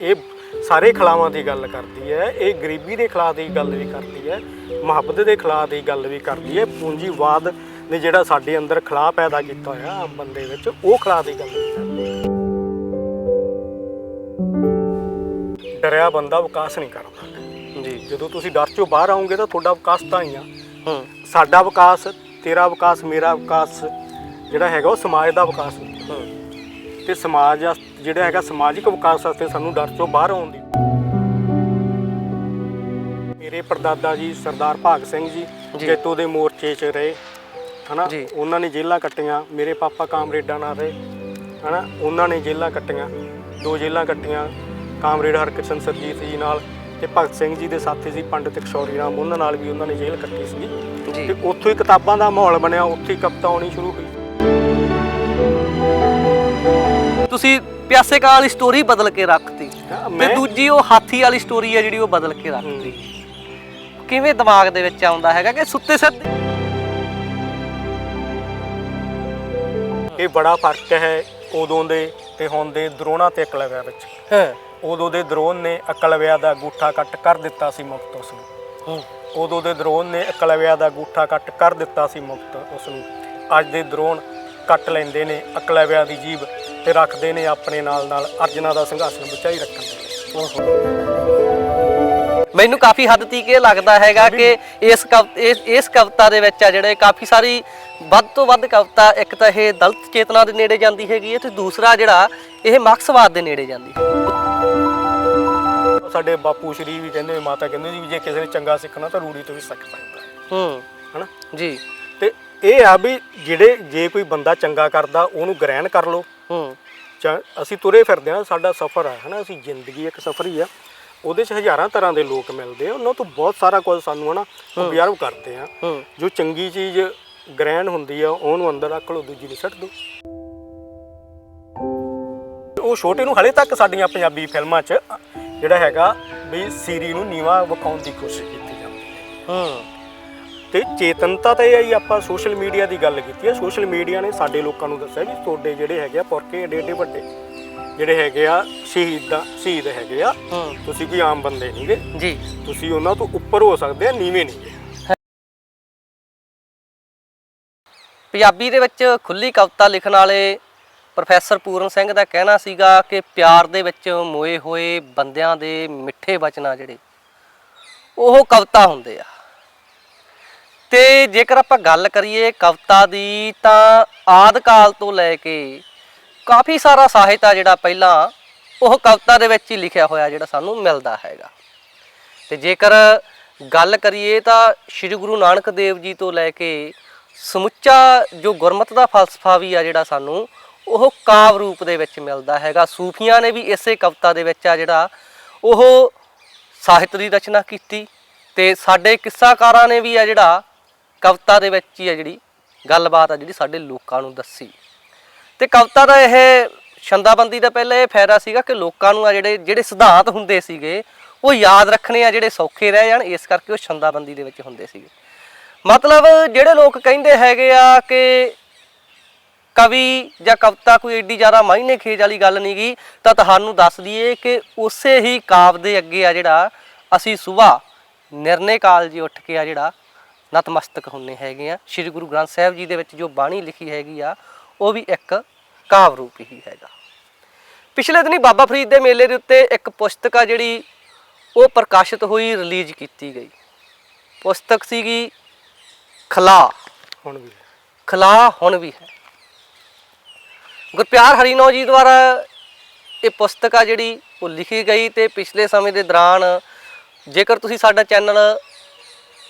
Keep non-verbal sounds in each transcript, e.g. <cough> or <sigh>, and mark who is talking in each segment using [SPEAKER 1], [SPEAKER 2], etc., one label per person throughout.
[SPEAKER 1] ਇਹ ਸਾਰੇ ਖਿਲਾਵਾਂ ਦੀ ਗੱਲ ਕਰਦੀ ਹੈ ਇਹ ਗਰੀਬੀ ਦੇ ਖਿਲਾਫ ਦੀ ਗੱਲ ਵੀ ਕਰਦੀ ਹੈ ਮੁਹੱਬਤ ਦੇ ਖਿਲਾਫ ਦੀ ਗੱਲ ਵੀ ਕਰਦੀ ਹੈ ਪੂੰਜੀਵਾਦ ਨੇ ਜਿਹੜਾ ਸਾਡੇ ਅੰਦਰ ਖਿਲਾਫ ਪੈਦਾ ਕੀਤਾ ਹੋਇਆ ਆਮ ਬੰਦੇ ਵਿੱਚ ਉਹ ਖਿਲਾਫ ਦੀ ਗੱਲ ਕਰਦੀ। ਹੈ ਡਰਿਆ ਬੰਦਾ ਵਿਕਾਸ ਨਹੀਂ ਕਰਦਾ।
[SPEAKER 2] ਜੀ
[SPEAKER 1] ਜਦੋਂ ਤੁਸੀਂ ਡਰ ਚੋਂ ਬਾਹਰ ਆਓਗੇ ਤਾਂ ਤੁਹਾਡਾ ਵਿਕਾਸ ਤਾਂ ਹੀ ਆ।
[SPEAKER 2] ਹੂੰ।
[SPEAKER 1] ਸਾਡਾ ਵਿਕਾਸ ਤੇਰਾ ਵਿਕਾਸ ਮੇਰਾ ਵਿਕਾਸ ਜਿਹੜਾ ਹੈਗਾ ਉਹ ਸਮਾਜ ਦਾ ਵਿਕਾਸ ਹੁੰਦਾ।
[SPEAKER 2] ਹੂੰ।
[SPEAKER 1] ਤੇ ਸਮਾਜ ਜਿਹੜਾ ਹੈਗਾ ਸਮਾਜਿਕ ਵਿਕਾਸ ਵਾਸਤੇ ਸਾਨੂੰ ਡਰ ਚੋਂ ਬਾਹਰ ਆਉਣ ਦੀ। ਮੇਰੇ ਪਰਦਾਦਾ ਜੀ ਸਰਦਾਰ ਭਾਗ ਸਿੰਘ ਜੀ। ਜੈਤੋ ਦੇ ਮੋਰਚੇ 'ਚ ਰਹੇ ਹਨਾ। ਉਹਨਾਂ ਨੇ ਜੇਲ੍ਹਾਂ ਕੱਟੀਆਂ ਮੇਰੇ ਪਾਪਾ ਕਾਮਰੇਡਾਂ ਨਾਲ ਰਹੇ ਹਨਾ? ਉਹਨਾਂ ਨੇ ਜੇਲ੍ਹਾਂ ਕੱਟੀਆਂ ਦੋ ਜੇਲ੍ਹਾਂ ਕੱਟੀਆਂ ਕਾਮਰੇਡ ਹਰਕਿਸ਼ਨ ਸਰਜੀਤ ਜੀ ਨਾਲ ਤੇ ਭਗਤ ਸਿੰਘ ਜੀ ਦੇ ਸਾਥੀ ਸੀ ਪੰਡਿਤ ਕਿਸ਼ੋਰੀ ਰਾਮ ਉਹਨਾਂ ਨਾਲ ਵੀ ਉਹਨਾਂ ਨੇ ਜੇਲ੍ਹ ਕੱਟੀ ਸੀ ਤੇ ਉੱਥੋਂ ਹੀ ਕਿਤਾਬਾਂ ਦਾ ਮਾਹੌਲ ਬਣਿਆ ਉੱਥੇ ਹੀ ਕਵਿਤਾ ਆਉਣੀ ਸ਼ੁਰੂ ਹੋਈ।
[SPEAKER 2] ਤੁਸੀਂ ਪਿਆਸੇ ਕਾਂ ਵਾਲੀ ਸਟੋਰੀ ਬਦਲ ਕੇ ਰੱਖਤੀ ਤੇ
[SPEAKER 1] ਮੈਂ
[SPEAKER 2] ਦੂਜੀ ਉਹ ਹਾਥੀ ਵਾਲੀ ਸਟੋਰੀ ਹੈ ਜਿਹੜੀ ਉਹ ਬਦਲ ਕੇ ਰੱਖਤੀ। ਕਿਵੇਂ ਦਿਮਾਗ ਦੇ ਵਿੱਚ ਆਉਂਦਾ ਹੈਗਾ ਕਿ ਸੁੱਤੇ ਸਿੱਧੇ
[SPEAKER 1] ਇਹ ਬੜਾ ਫ਼ਰਕ ਹੈ ਉਦੋਂ ਦੇ ਤੇ ਹੁਣ ਦੇ ਦਰੋਣਾ ਤੇ ਅਕਲਵਿਆ ਵਿੱਚ।
[SPEAKER 2] ਹਾਂ।
[SPEAKER 1] ਉਦੋਂ ਦੇ ਦਰੋਨ ਨੇ ਅਕਲਵਿਆ ਦਾ ਗੂਠਾ ਕੱਟ ਕਰ ਦਿੱਤਾ ਸੀ ਮੁਕਤ ਉਸ ਨੂੰ। ਉਦੋਂ ਦੇ ਦਰੋਨ ਨੇ ਅਕਲਵਿਆ ਦਾ ਗੂਠਾ ਕੱਟ ਕਰ ਦਿੱਤਾ ਸੀ ਮੁਕਤ ਉਸ ਨੂੰ। ਅੱਜ ਦੇ ਦਰੋਨ ਕੱਟ ਲੈਂਦੇ ਨੇ ਅਕਲਵਿਆ ਦੀ ਜੀਬ ਤੇ ਰੱਖਦੇ ਨੇ ਆਪਣੇ ਨਾਲ ਨਾਲ ਅਰਜਨਾ ਦਾ ਸਿੰਘਾਸਨ ਬਚਾਈ ਰੱਖਣ ਦੇ ਲਈ।
[SPEAKER 2] ਮੈਨੂੰ ਕਾਫੀ ਹੱਦ ਤੀਕ ਇਹ ਲੱਗਦਾ ਹੈਗਾ ਕਿ ਇਸ ਕਵ- ਇਸ ਇਸ ਕਵਿਤਾ ਦੇ ਵਿੱਚ ਆ ਜਿਹੜੇ ਕਾਫੀ ਸਾਰੀ ਵੱਧ ਤੋਂ ਵੱਧ ਕਵਿਤਾ ਇੱਕ ਤਾਂ ਇਹ ਦਲਿਤ ਚੇਤਨਾ ਦੇ ਨੇੜੇ ਜਾਂਦੀ ਹੈਗੀ ਹੈ ਤੇ ਦੂਸਰਾ ਜਿਹੜਾ ਇਹ ਮਾਰਕਸਵਾਦ ਦੇ ਨੇੜੇ ਜਾਂਦੀ ਹੈ।
[SPEAKER 1] ਸਾਡੇ ਬਾਪੂ ਸ਼੍ਰੀ ਵੀ ਕਹਿੰਦੇ ਨੇ ਮਾਤਾ ਕਹਿੰਦੇ ਸੀ ਵੀ ਜੇ ਕਿਸੇ ਨੇ ਚੰਗਾ ਸਿੱਖਣਾ ਤਾਂ ਰੂੜੀ ਤੋਂ ਵੀ ਸਿੱਖ ਸਕਦਾ ਹੈ।
[SPEAKER 2] ਹੂੰ।
[SPEAKER 1] ਹਨਾ?
[SPEAKER 2] ਜੀ।
[SPEAKER 1] ਤੇ ਇਹ ਆ ਵੀ ਜਿਹੜੇ ਜੇ ਕੋਈ ਬੰਦਾ ਚੰਗਾ ਕਰਦਾ ਉਹਨੂੰ ਗ੍ਰਹਿਣ ਕਰ ਲਓ।
[SPEAKER 2] ਹੂੰ।
[SPEAKER 1] ਅਸੀਂ ਤੁਰੇ ਫਿਰਦੇ ਹਾਂ ਸਾਡਾ ਸਫ਼ਰ ਹੈ ਹਨਾ? ਅਸੀਂ ਜ਼ਿੰਦਗੀ ਇੱਕ ਸਫ਼ਰ ਹੀ ਆ। ਉਹਦੇ 'ਚ ਹਜ਼ਾਰਾਂ ਤਰ੍ਹਾਂ ਦੇ ਲੋਕ ਮਿਲਦੇ ਆ। ਉਹਨਾਂ ਤੋਂ ਬਹੁਤ ਸਾਰਾ ਕੁਝ ਸਾਨੂੰ ਹਨਾ ਅਬਜ਼ਰਵ ਕਰਦੇ ਆ।
[SPEAKER 2] ਹੂੰ।
[SPEAKER 1] ਜੋ ਚੰਗੀ ਚੀਜ਼ ਗ੍ਰਹਿਣ ਹੁੰਦੀ ਆ ਉਹਨੂੰ ਅੰਦਰ ਰੱਖ ਲਓ ਦੂਜੀ ਨੂੰ ਛੱਡ ਦਿਓ। ਉਹ ਛੋਟੇ ਨੂੰ ਹਲੇ ਤੱਕ ਸਾਡੀਆਂ ਪੰਜਾਬੀ ਫਿਲਮਾਂ 'ਚ ਜਿਹੜਾ ਹੈਗਾ ਵੀ ਸੀਰੀ ਨੂੰ ਨੀਵਾ ਵਿਖਾਉਣ ਦੀ ਕੋਸ਼ਿਸ਼ ਕੀਤੀ ਜਾਂਦੀ ਹੈ।
[SPEAKER 2] ਹੂੰ।
[SPEAKER 1] ਤੇ ਚੇਤਨਤਾ ਤਾਂ ਇਹ ਆਈ ਆਪਾਂ ਸੋਸ਼ਲ ਮੀਡੀਆ ਦੀ ਗੱਲ ਕੀਤੀ ਹੈ ਸੋਸ਼ਲ ਮੀਡੀਆ ਨੇ ਸਾਡੇ ਲੋਕਾਂ ਨੂੰ ਦੱਸਿਆ ਵੀ ਤੁਹਾਡੇ ਜਿਹੜੇ ਹੈਗੇ ਆ ਪੁਰਕੇ ਏਡੇ ਏਡੇ ਵੱਡੇ ਜਿਹੜੇ ਹੈਗੇ ਆ ਸ਼ਹੀਦਾਂ ਸ਼ਹੀਦ ਹੈਗੇ ਆ ਤੁਸੀਂ ਕੋਈ ਆਮ ਬੰਦੇ ਨਹੀਂਗੇ
[SPEAKER 2] ਜੀ।
[SPEAKER 1] ਤੁਸੀਂ ਉਹਨਾਂ ਤੋਂ ਉੱਪਰ ਹੋ ਸਕਦੇ ਆ ਨੀਵੇਂ ਨਹੀਂਗੇ
[SPEAKER 2] ਪੰਜਾਬੀ ਦੇ ਵਿੱਚ ਖੁੱਲੀ ਕਵਿਤਾ ਲਿਖਣ ਵਾਲੇ ਪ੍ਰੋਫੈਸਰ ਪੂਰਨ ਸਿੰਘ ਦਾ ਕਹਿਣਾ ਸੀਗਾ ਕਿ ਪਿਆਰ ਦੇ ਵਿੱਚ ਮੋਏ ਹੋਏ ਬੰਦਿਆਂ ਦੇ ਮਿੱਠੇ ਬਚਨਾਂ ਜਿਹੜੇ ਉਹ ਕਵਿਤਾ ਹੁੰਦੇ ਆ। ਤੇ ਜੇਕਰ ਆਪਾਂ ਗੱਲ ਕਰੀਏ ਕਵਿਤਾ ਦੀ, ਤਾਂ ਆਦ ਕਾਲ ਤੋਂ ਲੈ ਕੇ ਕਾਫੀ ਸਾਰਾ ਸਾਹਿਤ ਆ ਜਿਹੜਾ ਪਹਿਲਾਂ ਉਹ ਕਵਿਤਾ ਦੇ ਵਿੱਚ ਹੀ ਲਿਖਿਆ ਹੋਇਆ ਜਿਹੜਾ ਸਾਨੂੰ ਮਿਲਦਾ ਹੈਗਾ। ਤੇ ਜੇਕਰ ਗੱਲ ਕਰੀਏ ਤਾਂ ਸ੍ਰੀ ਗੁਰੂ ਨਾਨਕ ਦੇਵ ਜੀ ਤੋਂ ਲੈ ਕੇ ਸਮੁੱਚਾ ਜੋ ਗੁਰਮਤ ਦਾ ਫਲਸਫਾ ਵੀ ਆ ਜਿਹੜਾ ਸਾਨੂੰ, ਉਹ ਕਾਵ ਰੂਪ ਦੇ ਵਿੱਚ ਮਿਲਦਾ ਹੈਗਾ। ਸੂਫੀਆਂ ਨੇ ਵੀ ਇਸੇ ਕਵਿਤਾ ਦੇ ਵਿੱਚ ਆ ਜਿਹੜਾ ਉਹ ਸਾਹਿਤ ਦੀ ਰਚਨਾ ਕੀਤੀ ਤੇ ਸਾਡੇ ਕਿੱਸਾਕਾਰਾਂ ਨੇ ਵੀ ਆ ਜਿਹੜਾ ਕਵਿਤਾ ਦੇ ਵਿੱਚ ਹੀ ਆ ਜਿਹੜੀ ਗੱਲਬਾਤ ਆ ਜਿਹੜੀ ਸਾਡੇ ਲੋਕਾਂ ਨੂੰ ਦੱਸੀ। ਤੇ ਕਵਿਤਾ ਦਾ ਇਹ ਛੰਦਾਬੰਦੀ ਦਾ ਪਹਿਲਾਂ ਇਹ ਫਾਇਦਾ ਸੀਗਾ ਕਿ ਲੋਕਾਂ ਨੂੰ ਆ ਜਿਹੜੇ ਜਿਹੜੇ ਸਿਧਾਂਤ ਹੁੰਦੇ ਸੀਗੇ, ਉਹ ਯਾਦ ਰੱਖਣੇ ਆ, ਜਿਹੜੇ ਸੌਖੇ ਰਹਿ ਜਾਣ, ਇਸ ਕਰਕੇ ਉਹ ਛੰਦਾਬੰਦੀ ਦੇ ਵਿੱਚ ਹੁੰਦੇ ਸੀਗੇ। ਮਤਲਬ ਜਿਹੜੇ ਲੋਕ ਕਹਿੰਦੇ ਹੈਗੇ ਆ ਕਿ ਕਵੀ ਜਾਂ ਕਵਿਤਾ ਕੋਈ ਏਡੀ ਜ਼ਿਆਦਾ ਮਾਇਨੇ ਖੇਜ ਵਾਲੀ ਗੱਲ ਨਹੀਂ ਗੀ ਤਾਂ ਤੁਹਾਨੂੰ ਦੱਸ ਦਈਏ ਕਿ ਉਸੇ ਹੀ ਕਾਵ ਦੇ ਅੱਗੇ ਆ ਜਿਹੜਾ ਅਸੀਂ ਸਵੇਰ ਨਿਰਣੇ ਕਾਲ ਜੀ ਉੱਠ ਕੇ ਆ ਜਿਹੜਾ ਨਤਮਸਤਕ ਹੁੰਨੇ ਹੈਗੇ ਆ। ਸ੍ਰੀ ਗੁਰੂ ਗ੍ਰੰਥ ਸਾਹਿਬ ਜੀ ਦੇ ਵਿੱਚ ਜੋ ਬਾਣੀ ਲਿਖੀ ਹੈਗੀ ਆ, ਉਹ ਵੀ ਇੱਕ ਕਾਵ ਰੂਪ ਹੀ ਹੈਗਾ। ਪਿਛਲੇ ਦਿਨੀ ਬਾਬਾ ਫਰੀਦ ਦੇ ਮੇਲੇ ਦੇ ਉੱਤੇ ਇੱਕ ਪੁਸਤਕ ਆ ਜਿਹੜੀ ਉਹ ਪ੍ਰਕਾਸ਼ਿਤ ਹੋਈ, ਰਿਲੀਜ਼ ਕੀਤੀ ਗਈ। ਪੁਸਤਕ ਸੀਗੀ, ਖਲਾ
[SPEAKER 1] ਹੁਣ ਵੀ
[SPEAKER 2] ਖਲਾ ਹੁਣ ਵੀ ਹੈ। ਗੁਰਪਿਆਰ ਹਰੀਨੋ ਜੀ ਦੁਆਰਾ ਇਹ ਪੁਸਤਕ ਆ ਜਿਹੜੀ ਉਹ ਲਿਖੀ ਗਈ ਤੇ ਪਿਛਲੇ ਸਮੇਂ ਦੇ ਦੌਰਾਨ ਜੇਕਰ ਤੁਸੀਂ ਸਾਡਾ ਚੈਨਲ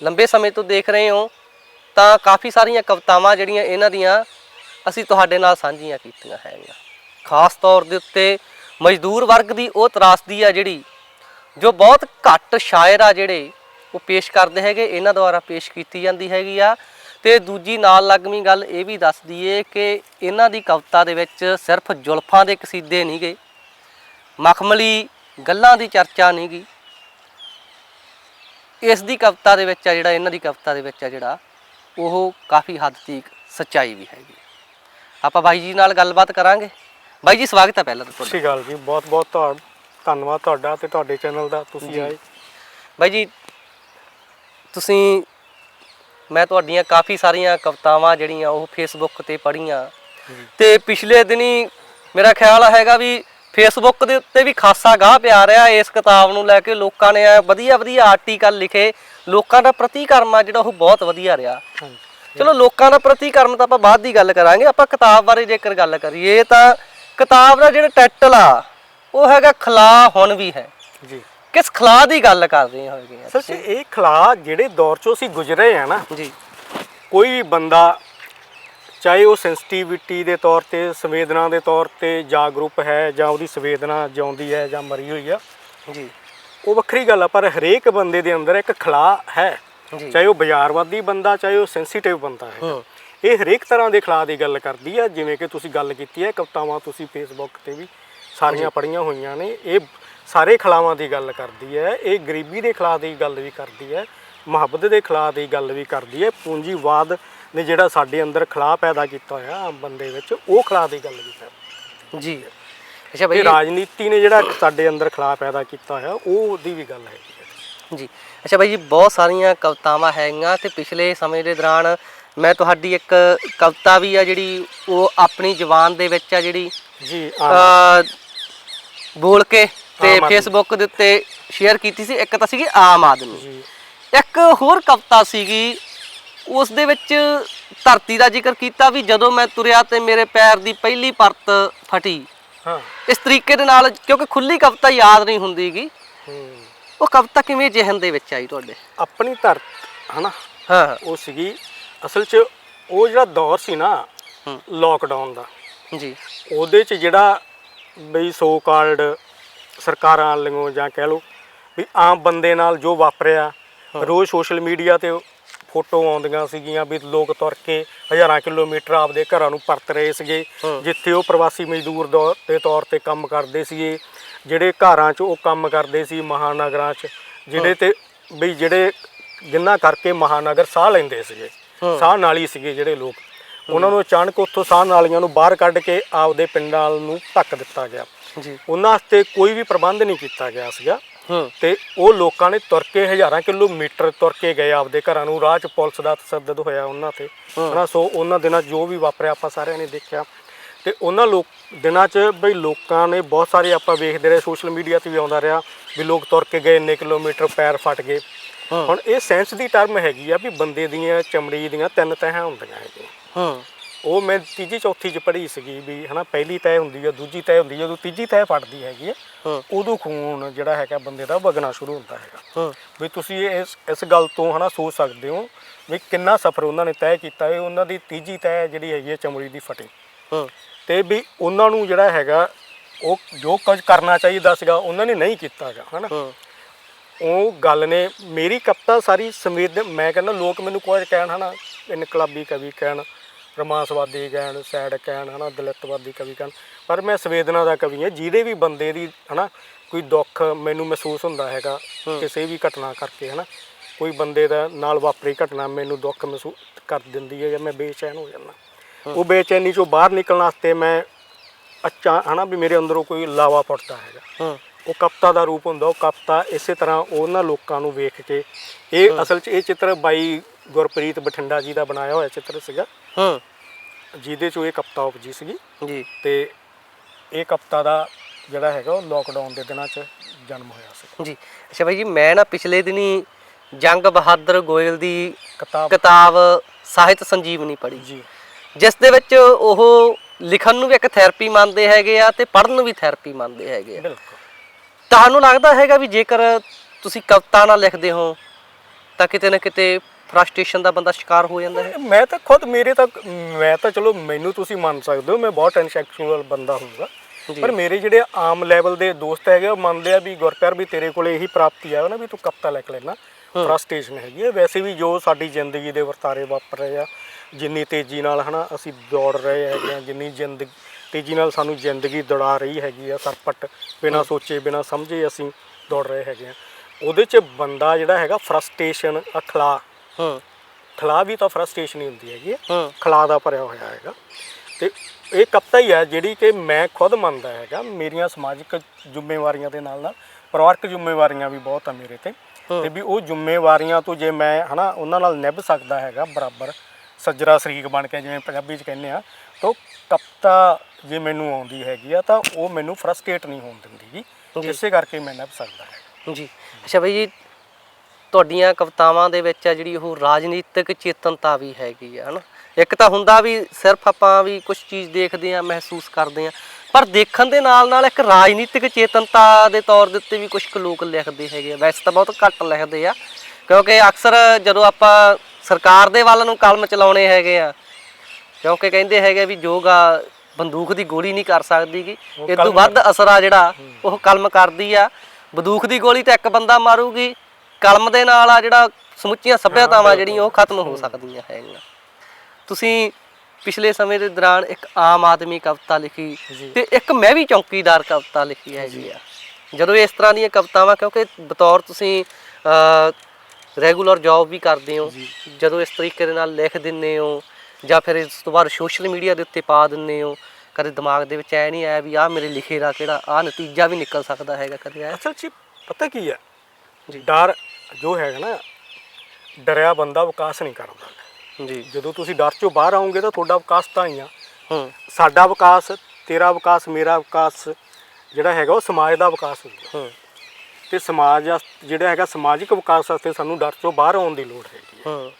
[SPEAKER 2] ਲੰਬੇ ਸਮੇਂ ਤੋਂ ਦੇਖ ਰਹੇ ਹੋ, ਤਾਂ ਕਾਫੀ ਸਾਰੀਆਂ ਕਵਿਤਾਵਾਂ ਜਿਹੜੀਆਂ ਇਹਨਾਂ ਦੀਆਂ ਅਸੀਂ ਤੁਹਾਡੇ ਨਾਲ ਸਾਂਝੀਆਂ ਕੀਤੀਆਂ ਹੈਗੀਆਂ। ਖਾਸ ਤੌਰ ਦੇ ਉੱਤੇ ਮਜ਼ਦੂਰ ਵਰਗ ਦੀ ਉਹ ਤਰਾਸਦੀ ਆ ਜਿਹੜੀ, ਜੋ ਬਹੁਤ ਘੱਟ ਸ਼ਾਇਰ ਆ ਜਿਹੜੇ, ਉਹ ਪੇਸ਼ ਕਰਦੇ ਹੈਗੇ, ਇਹਨਾਂ ਦੁਆਰਾ ਪੇਸ਼ ਕੀਤੀ ਜਾਂਦੀ ਹੈਗੀ ਆ। ਤੇ ਦੂਜੀ ਨਾਲ ਲੱਗਵੀਂ ਗੱਲ ਇਹ ਵੀ ਦੱਸ ਦਈਏ ਕਿ ਇਹਨਾਂ ਦੀ ਕਵਿਤਾ ਦੇ ਵਿੱਚ ਸਿਰਫ ਜ਼ੁਲਫਾਂ ਦੇ ਕਸੀਦੇ ਨਹੀਂ ਗਏ ਮਖਮਲੀ ਗੱਲਾਂ ਦੀ ਚਰਚਾ ਨਹੀਂ ਗਈ ਇਸ ਦੀ ਕਵਿਤਾ ਦੇ ਵਿੱਚ ਆ ਜਿਹੜਾ ਇਹਨਾਂ ਦੀ ਕਵਿਤਾ ਦੇ ਵਿੱਚ ਆ ਜਿਹੜਾ ਉਹ ਕਾਫੀ ਹੱਦ ਤੱਕ ਸੱਚਾਈ ਵੀ ਹੈਗੀ। ਆਪਾਂ ਬਾਈ ਜੀ ਨਾਲ ਗੱਲਬਾਤ ਕਰਾਂਗੇ। ਬਾਈ ਜੀ ਸਵਾਗਤ ਹੈ ਪਹਿਲਾਂ ਤਾਂ
[SPEAKER 1] ਸਤਿ ਸ਼੍ਰੀ ਅਕਾਲ ਜੀ ਬਹੁਤ ਬਹੁਤ ਤੁਹਾਡਾ ਧੰਨਵਾਦ ਤੁਹਾਡਾ ਤੇ ਤੁਹਾਡੇ ਚੈਨਲ ਦਾ ਤੁਸੀਂ ਆਏ।
[SPEAKER 2] ਬਾਈ ਜੀ ਤੁਸੀਂ ਮੈਂ ਤੁਹਾਡੀਆਂ ਕਾਫੀ ਸਾਰੀਆਂ ਕਵਿਤਾਵਾਂ ਜਿਹੜੀਆਂ ਉਹ ਫੇਸਬੁੱਕ ਤੇ ਪੜ੍ਹੀਆਂ। ਤੇ ਪਿਛਲੇ ਦਿਨੀ ਮੇਰਾ ਖਿਆਲ ਹੈਗਾ ਵੀ ਫੇਸਬੁੱਕ ਦੇ ਉੱਤੇ ਵੀ ਖਾਸਾ ਗਾਹ ਪਿਆ ਰਿਹਾ ਇਸ ਕਿਤਾਬ ਨੂੰ ਲੈ ਕੇ। ਲੋਕਾਂ ਨੇ ਵਧੀਆ ਵਧੀਆ ਆਰਟੀਕਲ ਲਿਖੇ। ਲੋਕਾਂ ਦਾ ਪ੍ਰਤੀਕਰਮ ਆ ਜਿਹੜਾ ਉਹ ਬਹੁਤ ਵਧੀਆ ਰਿਹਾ। ਚਲੋ ਲੋਕਾਂ ਦਾ ਪ੍ਰਤੀਕਰਮ ਤਾਂ ਆਪਾਂ ਬਾਅਦ ਦੀ ਗੱਲ ਕਰਾਂਗੇ। ਆਪਾਂ ਕਿਤਾਬ ਬਾਰੇ ਜੇਕਰ ਗੱਲ ਕਰੀਏ ਤਾਂ ਕਿਤਾਬ ਦਾ ਜਿਹੜਾ ਟਾਈਟਲ ਆ ਉਹ ਹੈਗਾ ਖਲਾ ਹੁਣ ਵੀ ਹੈ।
[SPEAKER 1] ਜੀ।
[SPEAKER 2] ਕਿਸ ਖਲਾ ਦੀ ਗੱਲ ਕਰ ਰਹੇ ਹੋਗੇ
[SPEAKER 1] ਸਰ ਇਹ ਖਲਾ ਜਿਹੜੇ ਦੌਰ ਚੋਂ ਅਸੀਂ ਗੁਜ਼ਰੇ ਆ ਨਾ
[SPEAKER 2] ਜੀ।
[SPEAKER 1] ਕੋਈ ਵੀ ਬੰਦਾ ਚਾਹੇ ਉਹ ਸੈਂਸਿਟੀਵਿਟੀ ਦੇ ਤੌਰ ਤੇ ਸੰਵੇਦਨਾ ਦੇ ਤੌਰ ਤੇ ਜਾਗਰੂਕ ਹੈ ਜਾਂ ਉਹਦੀ ਸੰਵੇਦਨਾ ਜਿਉਂਦੀ ਹੈ ਜਾਂ ਮਰੀ ਹੋਈ ਆ।
[SPEAKER 2] ਜੀ।
[SPEAKER 1] ਉਹ ਵੱਖਰੀ ਗੱਲ ਆ ਪਰ ਹਰੇਕ ਬੰਦੇ ਦੇ ਅੰਦਰ ਇੱਕ ਖਲਾ ਹੈ। ਚਾਹੇ ਉਹ ਬਾਜ਼ਾਰਵਾਦੀ ਬੰਦਾ ਚਾਹੇ ਉਹ ਸੈਂਸਿਟਿਵ ਬੰਦਾ ਹੈ। ਇਹ ਹਰੇਕ ਤਰ੍ਹਾਂ ਦੇ ਖਲਾ ਦੀ ਗੱਲ ਕਰਦੀ ਹੈ ਜਿਵੇਂ ਕਿ ਤੁਸੀਂ ਗੱਲ ਕੀਤੀ ਹੈ ਕਵਿਤਾਵਾਂ ਤੁਸੀਂ ਫੇਸਬੁੱਕ ਤੇ ਵੀ ਸਾਰੀਆਂ ਪੜ੍ਹੀਆਂ ਹੋਈਆਂ ਨੇ। ਇਹ ਸਾਰੇ ਖਲਾਵਾਂ ਦੀ ਗੱਲ ਕਰਦੀ ਹੈ। ਇਹ ਗਰੀਬੀ ਦੇ ਖਿਲਾਫ ਦੀ ਗੱਲ ਵੀ ਕਰਦੀ ਹੈ। ਮੁਹੱਬਤ ਦੇ ਖਿਲਾਫ ਦੀ ਗੱਲ ਵੀ ਕਰਦੀ ਹੈ। ਪੂੰਜੀਵਾਦ ਨੇ ਜਿਹੜਾ ਸਾਡੇ ਅੰਦਰ ਖਲਾ ਪੈਦਾ ਕੀਤਾ ਹੋਇਆ ਆਮ ਬੰਦੇ ਵਿੱਚ ਉਹ ਖਲਾ ਦੀ ਗੱਲ ਕਰਦੀ
[SPEAKER 2] ਜੀ। ਅੱਛਾ ਭਾਈ
[SPEAKER 1] ਰਾਜਨੀਤੀ ਨੇ ਜਿਹੜਾ ਸਾਡੇ ਅੰਦਰ ਖਲਾ ਪੈਦਾ ਕੀਤਾ ਹੋਇਆ ਉਹ ਉਹਦੀ ਵੀ ਗੱਲ ਹੈ।
[SPEAKER 2] ਜੀ। ਅੱਛਾ ਭਾਈ ਜੀ ਬਹੁਤ ਸਾਰੀਆਂ ਕਵਿਤਾਵਾਂ ਹੈਗੀਆਂ ਤੇ ਪਿਛਲੇ ਸਮੇਂ ਦੇ ਦੌਰਾਨ ਮੈਂ ਤੁਹਾਡੀ ਇੱਕ ਕਵਿਤਾ ਵੀ ਆ ਜਿਹੜੀ ਉਹ ਆਪਣੀ ਜ਼ੁਬਾਨ ਦੇ ਵਿੱਚ ਆ ਜਿਹੜੀ
[SPEAKER 1] ਜੀ
[SPEAKER 2] ਬੋਲ ਕੇ ਤੇ। ਫੇਸਬੁੱਕ ਦੇ ਉੱਤੇ ਸ਼ੇਅਰ ਕੀਤੀ ਸੀ ਇੱਕ ਤਾਂ ਸੀਗੀ ਆਮ ਆਦਮੀ।
[SPEAKER 1] ਜੀ।
[SPEAKER 2] ਇੱਕ ਹੋਰ ਕਵਿਤਾ ਸੀਗੀ ਉਸ ਦੇ ਵਿੱਚ ਧਰਤੀ ਦਾ ਜ਼ਿਕਰ ਕੀਤਾ ਵੀ ਜਦੋਂ ਮੈਂ ਤੁਰਿਆ ਤੇ ਮੇਰੇ ਪੈਰ ਦੀ ਪਹਿਲੀ ਪਰਤ ਫਟੀ।
[SPEAKER 1] ਹਾਂ।
[SPEAKER 2] ਇਸ ਤਰੀਕੇ ਦੇ ਨਾਲ ਕਿਉਂਕਿ ਖੁੱਲੀ ਕਵਿਤਾ ਯਾਦ ਨਹੀਂ ਹੁੰਦੀਗੀ। ਉਹ ਕਵਿਤਾ ਕਿਵੇਂ ਜਿਹਨ ਦੇ ਵਿੱਚ ਆਈ ਤੁਹਾਡੇ?
[SPEAKER 1] ਆਪਣੀ ਧਰਤ ਹਨਾ?
[SPEAKER 2] ਹਾਂ।
[SPEAKER 1] ਉਹ ਸੀਗੀ ਅਸਲ 'ਚ ਉਹ ਜਿਹੜਾ ਦੌਰ ਸੀ ਨਾ। ਲੋਕਡਾਊਨ ਦਾ।
[SPEAKER 2] ਜੀ।
[SPEAKER 1] ਉਹਦੇ 'ਚ ਜਿਹੜਾ ਬਈ ਸੋ ਕਾਲਡ ਸਰਕਾਰਾਂ ਵੱਲੋਂ ਜਾਂ ਕਹਿ ਲਓ ਵੀ ਆਮ ਬੰਦੇ ਨਾਲ ਜੋ ਵਾਪਰਿਆ ਰੋਜ਼ ਸੋਸ਼ਲ ਮੀਡੀਆ ਤੇ ਫੋਟੋ ਆਉਂਦੀਆਂ ਸੀਗੀਆਂ ਵੀ ਲੋਕ ਤੁਰ ਕੇ ਹਜ਼ਾਰਾਂ ਕਿਲੋਮੀਟਰ ਆਪਦੇ ਘਰਾਂ ਨੂੰ ਪਰਤ ਰਹੇ ਸੀਗੇ। ਜਿੱਥੇ ਉਹ ਪ੍ਰਵਾਸੀ ਮਜ਼ਦੂਰ ਦੌ- ਤੌਰ ਤੇ ਕੰਮ ਕਰਦੇ ਸੀਗੇ। ਜਿਹੜੇ ਘਰਾਂ 'ਚ ਉਹ ਕੰਮ ਕਰਦੇ ਸੀ ਮਹਾਨਗਰਾਂ 'ਚ ਜਿਹੜੇ ਤੇ ਵੀ ਜਿਹੜੇ ਜਿੰਨਾ ਕਰਕੇ ਮਹਾਨਗਰ ਸਾਹ ਲੈਂਦੇ ਸੀਗੇ। ਸਾਹ ਨਾਲੀ ਸੀਗੇ ਜਿਹੜੇ ਲੋਕ ਉਹਨਾਂ ਨੂੰ ਅਚਾਨਕ ਉੱਥੋਂ ਸਾਹ ਨਾਲੀਆਂ ਨੂੰ ਬਾਹਰ ਕੱਢ ਕੇ ਆਪਦੇ ਪਿੰਡਾਂ ਨੂੰ ਧੱਕ ਦਿੱਤਾ ਗਿਆ।
[SPEAKER 2] ਜੀ।
[SPEAKER 1] ਉਹਨਾਂ ਵਾਸਤੇ ਕੋਈ ਵੀ ਪ੍ਰਬੰਧ ਨਹੀਂ ਕੀਤਾ ਗਿਆ ਸੀਗਾ। ਤੇ ਉਹ ਲੋਕਾਂ ਨੇ ਤੁਰ ਕੇ ਹਜ਼ਾਰਾਂ ਕਿਲੋਮੀਟਰ ਤੁਰ ਕੇ ਗਏ ਆਪਦੇ ਘਰਾਂ ਨੂੰ। ਰਾਹ 'ਚ ਪੁਲਿਸ ਦਾ ਤਸੱਦਦ ਹੋਇਆ ਉਹਨਾਂ ਤੇ। ਹਨਾ ਸੋ ਉਹਨਾਂ ਦਿਨਾਂ ਜੋ ਵੀ ਵਾਪਰਿਆ ਆਪਾਂ ਸਾਰਿਆਂ ਨੇ ਦੇਖਿਆ। ਤੇ ਉਹਨਾਂ ਲੋਕ ਦਿਨਾਂ 'ਚ ਬਈ ਲੋਕਾਂ ਨੇ ਬਹੁਤ ਸਾਰੇ ਆਪਾਂ ਵੇਖਦੇ ਰਹੇ। ਸੋਸ਼ਲ ਮੀਡੀਆ ਤੇ ਵੀ ਆਉਂਦਾ ਰਿਹਾ ਵੀ ਲੋਕ ਤੁਰ ਕੇ ਗਏ ਇੰਨੇ ਕਿਲੋਮੀਟਰ ਪੈਰ ਫਟ ਗਏ। ਹੁਣ ਇਹ ਸੈਂਸ ਦੀ ਟਰਮ ਹੈਗੀ ਆ ਵੀ ਬੰਦੇ ਦੀਆਂ ਚਮੜੀ ਦੀਆਂ ਤਿੰਨ ਤਹਿਾਂ ਹੁੰਦੀਆਂ ਹੈਗੀਆਂ।
[SPEAKER 2] ਹੂੰ।
[SPEAKER 1] ਉਹ ਮੈਂ ਤੀਜੀ ਚੌਥੀ ਚ ਪੜ੍ਹੀ ਸੀਗੀ ਵੀ ਹਨਾ ਪਹਿਲੀ ਤਹਿ ਹੁੰਦੀ ਹੈ ਦੂਜੀ ਤਹਿ ਹੁੰਦੀ ਹੈ ਜਦੋਂ ਤੀਜੀ ਤਹਿ ਫਟਦੀ ਹੈਗੀ ਹੈ
[SPEAKER 2] ਹੂੰ।
[SPEAKER 1] ਉਦੋਂ ਖੂਨ ਜਿਹੜਾ ਹੈਗਾ ਬੰਦੇ ਦਾ ਵਗਣਾ ਸ਼ੁਰੂ ਹੁੰਦਾ ਹੈਗਾ।
[SPEAKER 2] ਹੂੰ।
[SPEAKER 1] ਵੀ ਤੁਸੀਂ ਇਸ ਇਸ ਗੱਲ ਤੋਂ ਹਨਾ ਸੋਚ ਸਕਦੇ ਹੋ ਵੀ ਕਿੰਨਾ ਸਫ਼ਰ ਉਹਨਾਂ ਨੇ ਤੈਅ ਕੀਤਾ ਹੈ ਉਹਨਾਂ ਦੀ ਤੀਜੀ ਤਹਿ ਜਿਹੜੀ ਹੈਗੀ ਹੈ ਚਮੜੀ ਦੀ ਫਟੀ।
[SPEAKER 2] ਹੂੰ।
[SPEAKER 1] ਤੇ ਵੀ ਉਹਨਾਂ ਨੂੰ ਜਿਹੜਾ ਹੈਗਾ ਉਹ ਜੋ ਕੁਝ ਕਰਨਾ ਚਾਹੀਦਾ ਸੀਗਾ ਉਹਨਾਂ ਨੇ ਨਹੀਂ ਕੀਤਾ ਹੈਗਾ ਹਨਾ। ਉਹ ਗੱਲ ਨੇ ਮੇਰੀ ਕਵਿਤਾ ਸਾਰੀ ਸੰਵੇਦ ਮੈਂ ਕਹਿੰਦਾ ਲੋਕ ਮੈਨੂੰ ਕੁਝ ਕਹਿਣ ਹਨਾ ਇਨਕਲਾਬੀ ਕਵੀ ਕਹਿਣ ਰੋਮਾਂਸਵਾਦੀ ਕਹਿਣ ਸੈਡ ਕਹਿਣ ਹਨਾ ਦਲਿਤਵਾਦੀ ਕਵੀ ਕਹਿਣ। ਪਰ ਮੈਂ ਸੰਵੇਦਨਾ ਦਾ ਕਵੀ ਹਾਂ ਜਿਹਦੇ ਵੀ ਬੰਦੇ ਦੀ ਹਨਾ ਕੋਈ ਦੁੱਖ ਮੈਨੂੰ ਮਹਿਸੂਸ ਹੁੰਦਾ ਹੈਗਾ ਕਿਸੇ ਵੀ ਘਟਨਾ ਕਰਕੇ ਹਨਾ। ਕੋਈ ਬੰਦੇ ਦਾ ਨਾਲ ਵਾਪਰੀ ਘਟਨਾ ਮੈਨੂੰ ਦੁੱਖ ਮਹਿਸੂਸ ਕਰ ਦਿੰਦੀ ਹੈ ਜਾਂ ਮੈਂ ਬੇਚੈਨ ਹੋ ਜਾਂਦਾ। ਉਹ ਬੇਚੈਨੀ ਚੋਂ ਬਾਹਰ ਨਿਕਲਣ ਵਾਸਤੇ ਮੈਂ ਅੱਛਾ ਹਨਾ ਵੀ ਮੇਰੇ ਅੰਦਰੋਂ ਕੋਈ ਲਾਵਾ ਫੁੱਟਦਾ ਹੈਗਾ। ਉਹ ਕਪਤਾ ਦਾ ਰੂਪ ਹੁੰਦਾ ਉਹ ਕਪਤਾ ਇਸੇ ਤਰ੍ਹਾਂ ਉਹਨਾਂ ਲੋਕਾਂ ਨੂੰ ਵੇਖ ਕੇ। ਇਹ ਅਸਲ 'ਚ ਇਹ ਚਿੱਤਰ ਬਾਈ ਗੁਰਪ੍ਰੀਤ ਬਠਿੰਡਾ ਜੀ ਦਾ ਬਣਾਇਆ ਹੋਇਆ ਚਿੱਤਰ ਸੀਗਾ।
[SPEAKER 2] ਹੂੰ।
[SPEAKER 1] ਜਿਹਦੇ 'ਚੋਂ ਇਹ ਕਪਤਾ ਉਪਜੀ ਸੀਗੀ।
[SPEAKER 2] ਜੀ।
[SPEAKER 1] ਤੇ ਇਹ ਕਪਤਾ ਦਾ ਜਿਹੜਾ ਹੈਗਾ ਉਹ ਲੋਕਡਾਊਨ ਦੇ ਦਿਨਾਂ 'ਚ ਜਨਮ ਹੋਇਆ ਸੀ।
[SPEAKER 2] ਜੀ। ਅੱਛਾ ਭਾਈ ਜੀ ਮੈਂ ਨਾ ਪਿਛਲੇ ਦਿਨੀ ਜੰਗ ਬਹਾਦਰ ਗੋਇਲ ਦੀ
[SPEAKER 1] ਕਿਤਾਬ।
[SPEAKER 2] ਕਿਤਾਬ ਸਾਹਿਤ ਸੰਜੀਵਨੀ ਪੜ੍ਹੀ।
[SPEAKER 1] ਜੀ।
[SPEAKER 2] ਜਿਸ ਦੇ ਵਿੱਚ ਉਹ ਲਿਖਣ ਨੂੰ ਵੀ ਇੱਕ ਥੈਰੇਪੀ ਮੰਨਦੇ ਹੈਗੇ ਆ ਤੇ ਪੜ੍ਹਨ ਨੂੰ ਵੀ ਥੈਰੇਪੀ ਮੰਨਦੇ ਹੈਗੇ ਆ।
[SPEAKER 1] ਬਿਲਕੁਲ।
[SPEAKER 2] ਤੁਹਾਨੂੰ ਲੱਗਦਾ ਹੈਗਾ ਵੀ ਜੇਕਰ ਤੁਸੀਂ ਕਵਿਤਾ ਨਾ ਲਿਖਦੇ ਹੋ ਤਾਂ ਕਿਤੇ ਨਾ ਕਿਤੇ ਫਰਸਟ੍ਰੇਸ਼ਨ ਦਾ ਬੰਦਾ ਸ਼ਿਕਾਰ ਹੋ ਜਾਂਦਾ ਹੈ?
[SPEAKER 1] ਮੈਂ ਤਾਂ ਖੁਦ ਮੇਰੇ ਤਾਂ ਮੈਂ ਤਾਂ ਚਲੋ ਮੈਨੂੰ ਤੁਸੀਂ ਮੰਨ ਸਕਦੇ ਹੋ ਮੈਂ ਬਹੁਤ ਇਨਸੈਕਸ਼ੂਅਲ ਬੰਦਾ ਹੋਊਗਾ
[SPEAKER 2] ਜੀ।
[SPEAKER 1] ਪਰ ਮੇਰੇ ਜਿਹੜੇ ਆਮ ਲੈਵਲ ਦੇ ਦੋਸਤ ਹੈਗੇ ਉਹ ਮੰਨਦੇ ਆ ਵੀ ਗੁਰਪਿਆਰ ਵੀ ਤੇਰੇ ਕੋਲੇ ਇਹੀ ਪ੍ਰਾਪਤੀ ਆ ਨਾ ਵੀ ਤੂੰ ਕਪਤਾ ਲਿਖ ਲੈਣਾ ਫਰਸਟ੍ਰੇਸ਼ਨ ਹੈਗੀ ਹੈ ਵੈਸੇ ਵੀ ਜੋ ਸਾਡੀ ਜ਼ਿੰਦਗੀ ਦੇ ਵਰਤਾਰੇ ਵਾਪਰ ਰਹੇ ਆ ਜਿੰਨੀ ਤੇਜ਼ੀ ਨਾਲ ਹਨਾ ਅਸੀਂ ਦੌੜ ਰਹੇ ਹੈਗੇ ਆ ਜਿੰਨੀ ਜ਼ਿੰਦਗੀ ਤੇਜ਼ੀ ਨਾਲ ਸਾਨੂੰ ਜ਼ਿੰਦਗੀ ਦੌੜਾ ਰਹੀ ਹੈਗੀ ਆ ਸਰਪਟ ਬਿਨਾਂ ਸੋਚੇ ਬਿਨਾਂ ਸਮਝੇ ਅਸੀਂ ਦੌੜ ਰਹੇ ਹੈਗੇ ਆ। ਉਹਦੇ 'ਚ ਬੰਦਾ ਜਿਹੜਾ ਹੈਗਾ ਫਰਸਟ੍ਰੇਸ਼ਨ ਅਖਲਾ
[SPEAKER 2] ਹੂੰ।
[SPEAKER 1] ਖਲਾ ਵੀ ਤਾਂ ਫਰਸਟ੍ਰੇਸ਼ਨ ਹੀ ਹੁੰਦੀ ਹੈਗੀ ਹੈ।
[SPEAKER 2] ਹੂੰ।
[SPEAKER 1] ਖਲਾ ਦਾ ਭਰਿਆ ਹੋਇਆ ਹੈਗਾ। ਤੇ ਇਹ ਕਵਿਤਾ ਹੀ ਹੈ ਜਿਹੜੀ ਕਿ ਮੈਂ ਖੁਦ ਮੰਨਦਾ ਹੈਗਾ। ਮੇਰੀਆਂ ਸਮਾਜਿਕ ਜ਼ਿੰਮੇਵਾਰੀਆਂ ਦੇ ਨਾਲ ਨਾਲ ਪਰਿਵਾਰਕ ਜ਼ਿੰਮੇਵਾਰੀਆਂ ਵੀ ਬਹੁਤ ਆ ਮੇਰੇ ਤੇ। ਤੇ ਵੀ ਉਹ ਜ਼ਿੰਮੇਵਾਰੀਆਂ ਤੋਂ ਜੇ ਮੈਂ ਹਨਾ ਉਹਨਾਂ ਨਾਲ ਨਿਭ ਸਕਦਾ ਹੈਗਾ ਬਰਾਬਰ। ਸੱਜਰਾ ਸ਼ਰੀਕ ਬਣ ਕੇ ਜਿਵੇਂ ਪੰਜਾਬੀ ਚ ਕਹਿੰਦੇ ਆ ਤਾਂ ਕਵਿਤਾ ਜੇ ਮੈਨੂੰ ਆਉਂਦੀ ਹੈਗੀ ਆ ਤਾਂ ਉਹ ਮੈਨੂੰ ਫਰਸਟ੍ਰੇਟ ਨਹੀਂ ਹੋਣ ਦਿੰਦੀ
[SPEAKER 2] ਜੀ।
[SPEAKER 1] ਇਸੇ ਕਰਕੇ ਮੈਂ ਨਿਭ ਸਕਦਾ ਹੈਗਾ।
[SPEAKER 2] ਜੀ। ਅੱਛਾ ਬਾਈ ਜੀ ਤੁਹਾਡੀਆਂ ਕਵਿਤਾਵਾਂ ਦੇ ਵਿੱਚ ਆ ਜਿਹੜੀ ਉਹ ਰਾਜਨੀਤਿਕ ਚੇਤਨਤਾ ਵੀ ਹੈਗੀ ਆ ਹਨਾ? ਇੱਕ ਤਾਂ ਹੁੰਦਾ ਵੀ ਸਿਰਫ ਆਪਾਂ ਵੀ ਕੁਝ ਚੀਜ਼ ਦੇਖਦੇ ਆ ਮਹਿਸੂਸ ਕਰਦੇ ਆ ਪਰ ਦੇਖਣ ਦੇ ਨਾਲ ਨਾਲ ਇੱਕ ਰਾਜਨੀਤਿਕ ਚੇਤਨਤਾ ਦੇ ਤੌਰ ਦੇ ਉੱਤੇ ਵੀ ਕੁਝ ਕੁ ਲੋਕ ਲਿਖਦੇ ਹੈਗੇ ਆ। ਵੈਸੇ ਤਾਂ ਬਹੁਤ ਘੱਟ ਲਿਖਦੇ ਆ ਕਿਉਂਕਿ ਅਕਸਰ ਜਦੋਂ ਆਪਾਂ ਸਰਕਾਰ ਦੇ ਵੱਲ ਨੂੰ ਕਲਮ ਚਲਾਉਣੇ ਹੈਗੇ ਆ ਕਿਉਂਕਿ ਕਹਿੰਦੇ ਹੈਗੇ ਵੀ ਯੋਗਾ ਬੰਦੂਕ ਦੀ ਗੋਲੀ ਨਹੀਂ ਕਰ ਸਕਦੀ ਗੀ
[SPEAKER 1] ਉਹ
[SPEAKER 2] ਇਹ ਤੋਂ ਵੱਧ ਅਸਰ ਆ ਜਿਹੜਾ ਉਹ ਕਲਮ ਕਰਦੀ ਆ ਬੰਦੂਕ ਦੀ ਗੋਲੀ ਤੇ ਇੱਕ ਬੰਦਾ ਮਾਰੂਗੀ ਕਲਮ ਦੇ ਨਾਲ ਆ ਜਿਹੜਾ ਸਮੁੱਚੀਆਂ ਸੱਭਿਆਤਾਵਾਂ ਜਿਹੜੀਆਂ ਉਹ ਖਤਮ ਹੋ ਸਕਦੀਆਂ ਹੈਗੀਆਂ। ਤੁਸੀਂ ਪਿਛਲੇ ਸਮੇਂ ਦੇ ਦੌਰਾਨ ਇੱਕ ਆਮ ਆਦਮੀ ਕਵਿਤਾ ਲਿਖੀ
[SPEAKER 1] ਜੀ।
[SPEAKER 2] ਤੇ ਇੱਕ ਮੈਂ ਵੀ ਚੌਕੀਦਾਰ ਕਵਿਤਾ ਲਿਖੀ ਹੈਗੀ ਆ। ਜਦੋਂ ਇਸ ਤਰ੍ਹਾਂ ਦੀਆਂ ਕਵਿਤਾਵਾਂ ਕਿਉਂਕਿ ਬਤੌਰ ਤੁਸੀਂ ਰੈਗੂਲਰ ਜੌਬ ਵੀ ਕਰਦੇ ਹੋ ਜਦੋਂ ਇਸ ਤਰੀਕੇ ਦੇ ਨਾਲ ਲਿਖ ਦਿੰਦੇ ਹੋ ਜਾਂ ਫਿਰ ਇਸ ਤੋਂ ਬਾਅਦ ਸੋਸ਼ਲ ਮੀਡੀਆ ਦੇ ਉੱਤੇ ਪਾ ਦਿੰਦੇ ਹੋ ਕਦੇ ਦਿਮਾਗ ਦੇ ਵਿੱਚ ਐ ਨਹੀਂ ਆਇਆ ਵੀ ਆਹ ਮੇਰੇ ਲਿਖੇ ਦਾ ਕਿਹੜਾ ਆਹ ਨਤੀਜਾ ਵੀ ਨਿਕਲ ਸਕਦਾ ਹੈਗਾ ਕਦੇ
[SPEAKER 1] ਅਸਲ 'ਚ ਪਤਾ ਕੀ ਹੈ?
[SPEAKER 2] ਜੀ।
[SPEAKER 1] ਡਰ ਜੋ ਹੈਗਾ ਨਾ ਡਰਿਆ ਬੰਦਾ ਵਿਕਾਸ ਨਹੀਂ ਕਰਦਾ।
[SPEAKER 2] ਜੀ।
[SPEAKER 1] ਜਦੋਂ ਤੁਸੀਂ ਡਰ ਚੋਂ ਬਾਹਰ ਆਓਗੇ ਤਾਂ ਤੁਹਾਡਾ ਵਿਕਾਸ ਤਾਂ ਹੀ ਆ।
[SPEAKER 2] ਹੂੰ।
[SPEAKER 1] ਸਾਡਾ ਵਿਕਾਸ ਤੇਰਾ ਵਿਕਾਸ ਮੇਰਾ ਵਿਕਾਸ ਜਿਹੜਾ ਹੈਗਾ ਉਹ ਸਮਾਜ ਦਾ ਵਿਕਾਸ ਹੁੰਦਾ।
[SPEAKER 2] ਹੂੰ।
[SPEAKER 1] ਤੇ ਸਮਾਜ ਜਿਹੜਾ ਹੈਗਾ ਸਮਾਜਿਕ ਵਿਕਾਸ ਵਾਸਤੇ ਸਾਨੂੰ ਡਰ ਚੋਂ ਬਾਹਰ ਆਉਣ ਦੀ ਲੋੜ ਹੈਗੀ ਹੈ
[SPEAKER 2] ਹੂੰ।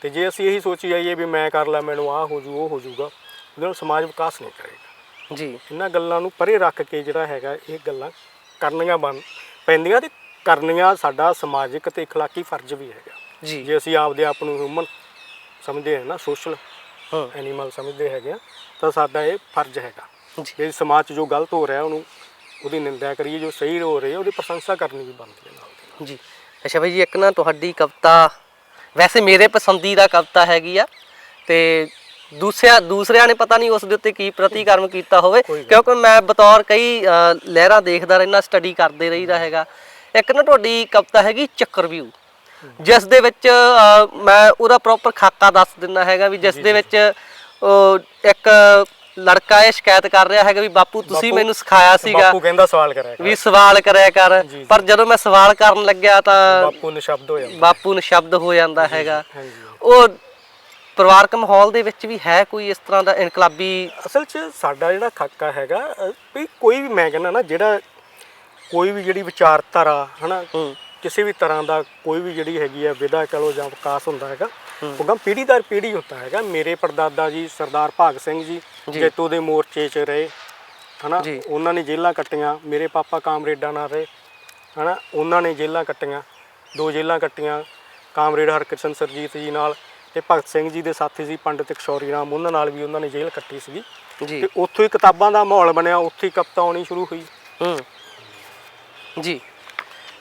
[SPEAKER 1] ਤੇ ਜੇ ਅਸੀਂ ਇਹੀ ਸੋਚੀ ਜਾਈਏ ਵੀ ਮੈਂ ਕਰ ਲਾ ਮੈਨੂੰ ਆਹ ਹੋ ਜੂ ਉਹ ਹੋ ਜੂਗਾ ਉਹਦੇ ਨਾਲ ਸਮਾਜ ਵਿਕਾਸ ਨਹੀਂ ਕਰੇਗਾ।
[SPEAKER 2] ਜੀ।
[SPEAKER 1] ਇਹਨਾਂ ਗੱਲਾਂ ਨੂੰ ਪਰੇ ਰੱਖ ਕੇ ਜਿਹੜਾ ਹੈਗਾ ਇਹ ਗੱਲਾਂ ਕਰਨੀਆਂ ਬਣ ਪੈਂਦੀਆਂ ਤੇ ਕਰਨੀਆਂ ਸਾਡਾ ਸਮਾਜਿਕ ਤੇ اخلاقی ਫਰਜ਼ ਵੀ ਹੈਗਾ
[SPEAKER 2] ਜੀ
[SPEAKER 1] ਜੇ ਅਸੀਂ ਆਪਦੇ ਆਪ ਨੂੰ ਹਿਊਮਨ ਸਮਝਦੇ ਹਾਂ ਨਾ ਸੋਸ਼ਲ
[SPEAKER 2] ਹੂੰ
[SPEAKER 1] ਐਨੀਮਲ ਸਮਝਦੇ ਹੈਗੇ ਆ ਤਾਂ ਸਾਡਾ ਇਹ ਫਰਜ਼ ਹੈਗਾ
[SPEAKER 2] ਜੀ
[SPEAKER 1] ਜੇ ਸਮਾਜ 'ਚ ਜੋ ਗਲਤ ਹੋ ਰਿਹਾ ਉਹਨੂੰ ਉਹਦੀ ਨਿੰਦਾ ਕਰੀਏ ਜੋ ਸਹੀ ਹੋ ਰਿਹਾ ਉਹਦੀ ਪ੍ਰਸ਼ੰਸਾ ਕਰਨੀ ਵੀ ਬਣਦੀ ਹੈ ਨਾਲ ਦੀ ਨਾਲ।
[SPEAKER 2] ਜੀ ਅੱਛਾ ਬਾਈ ਜੀ ਇੱਕ ਨਾ ਤੁਹਾਡੀ ਕਵਿਤਾ ਵੈਸੇ ਮੇਰੇ ਪਸੰਦੀਦਾ ਕਵਿਤਾ ਹੈਗੀ ਆ ਤੇ ਦੂਸਰਿਆਂ ਦੂਸਰਿਆਂ ਨੇ ਪਤਾ ਨਹੀਂ ਉਸ ਦੇ ਉੱਤੇ ਕੀ ਪ੍ਰਤੀਕਰਮ ਕੀਤਾ ਹੋਵੇ
[SPEAKER 1] ਕੋਈ ਗੱਲ
[SPEAKER 2] ਕਿਉਂਕਿ ਮੈਂ ਬਤੌਰ ਕਈ ਅ, ਲਹਿਰਾਂ ਦੇਖਦਾ ਰਹਿਣਾ ਸਟੱਡੀ ਕਰਦੇ ਰਹੀਦਾ ਹੈਗਾ ਇੱਕ ਨਾ ਤੁਹਾਡੀ ਕਵਿਤਾ ਹੈਗੀ ਚੱਕਰਵਿਊ ਜਿਸ ਦੇ ਵਿੱਚ ਮੈਂ ਉਹਦਾ ਪ੍ਰੋਪਰ ਖਾਕਾ ਦੱਸ ਦਿੰਦਾ ਹੈਗਾ ਵੀ ਜਿਸ ਦੇ ਵਿੱਚ ਇੱਕ ਲੜਕਾ ਇਹ ਸ਼ਿਕਾਇਤ ਕਰ ਰਿਹਾ ਹੈਗਾ ਵੀ ਬਾਪੂ ਤੁਸੀਂ ਮੈਨੂੰ ਸਿਖਾਇਆ ਸੀਗਾ
[SPEAKER 1] ਬਾਪੂ ਕਹਿੰਦਾ ਸਵਾਲ ਕਰਿਆ ਕਰ।
[SPEAKER 2] ਵੀ ਸਵਾਲ ਕਰਿਆ ਕਰ। ਪਰ ਜਦੋਂ ਮੈਂ ਸਵਾਲ ਕਰਨ ਲੱਗਿਆ ਤਾਂ
[SPEAKER 1] ਬਾਪੂ ਨਿਸ਼ਬਦ ਹੋ ਜਾਂਦਾ।
[SPEAKER 2] ਬਾਪੂ ਨੂੰ ਸ਼ਬਦ ਹੋ ਜਾਂਦਾ ਹੈਗਾ। ਉਹ ਪਰਿਵਾਰਕ ਮਾਹੌਲ ਦੇ ਵਿੱਚ ਵੀ ਹੈ ਕੋਈ ਇਸ ਤਰ੍ਹਾਂ ਦਾ ਇਨਕਲਾਬੀ
[SPEAKER 1] ਅਸਲ 'ਚ ਸਾਡਾ ਜਿਹੜਾ ਖਾਕਾ ਹੈਗਾ ਵੀ ਕੋਈ ਵੀ ਮੈਂ ਕਹਿੰਦਾ ਨਾ ਜਿਹੜਾ ਕੋਈ ਵੀ ਜਿਹੜੀ ਵਿਚਾਰਧਾਰਾ ਹਨਾ ਕਿਸੇ ਵੀ ਤਰ੍ਹਾਂ ਦਾ ਕੋਈ ਵੀ ਜਿਹੜੀ ਹੈਗੀ ਹੈ ਵਿਦਾ ਕਹ ਲੋ ਜਾਂ ਵਿਕਾਸ ਹੁੰਦਾ ਹੈਗਾ ਉਹ ਗਮ ਪੀੜ੍ਹੀ ਦਰ ਪੀੜ੍ਹੀ ਹੁੰਦਾ ਹੈਗਾ। ਮੇਰੇ ਪਰਦਾਦਾ ਜੀ ਸਰਦਾਰ ਭਾਗ ਸਿੰਘ ਜੀ। ਜੈਤੋ ਦੇ ਮੋਰਚੇ 'ਚ ਰਹੇ ਹਨਾ। ਉਹਨਾਂ ਨੇ ਜੇਲ੍ਹਾਂ ਕੱਟੀਆਂ। ਮੇਰੇ ਪਾਪਾ ਕਾਮਰੇਡਾਂ ਨਾਲ ਰਹੇ ਹਨਾ ਉਹਨਾਂ ਨੇ ਜੇਲ੍ਹਾਂ ਕੱਟੀਆਂ ਦੋ ਜੇਲ੍ਹਾਂ ਕੱਟੀਆਂ ਕਾਮਰੇਡ ਹਰਕਿਸ਼ਨ ਸਰਜੀਤ ਜੀ ਨਾਲ ਤੇ ਭਗਤ ਸਿੰਘ ਜੀ ਦੇ ਸਾਥੀ ਸੀ ਪੰਡਿਤ ਕਿਸ਼ੋਰੀ ਰਾਮ ਉਹਨਾਂ ਨਾਲ ਵੀ ਉਹਨਾਂ ਨੇ ਜੇਲ੍ਹ ਕੱਟੀ ਸੀਗੀ। ਤੇ ਉੱਥੋਂ ਹੀ ਕਿਤਾਬਾਂ ਦਾ ਮਾਹੌਲ ਬਣਿਆ ਉੱਥੇ ਹੀ ਕਵਿਤਾ ਆਉਣੀ ਸ਼ੁਰੂ ਹੋਈ।
[SPEAKER 2] ਹੂੰ। ਜੀ।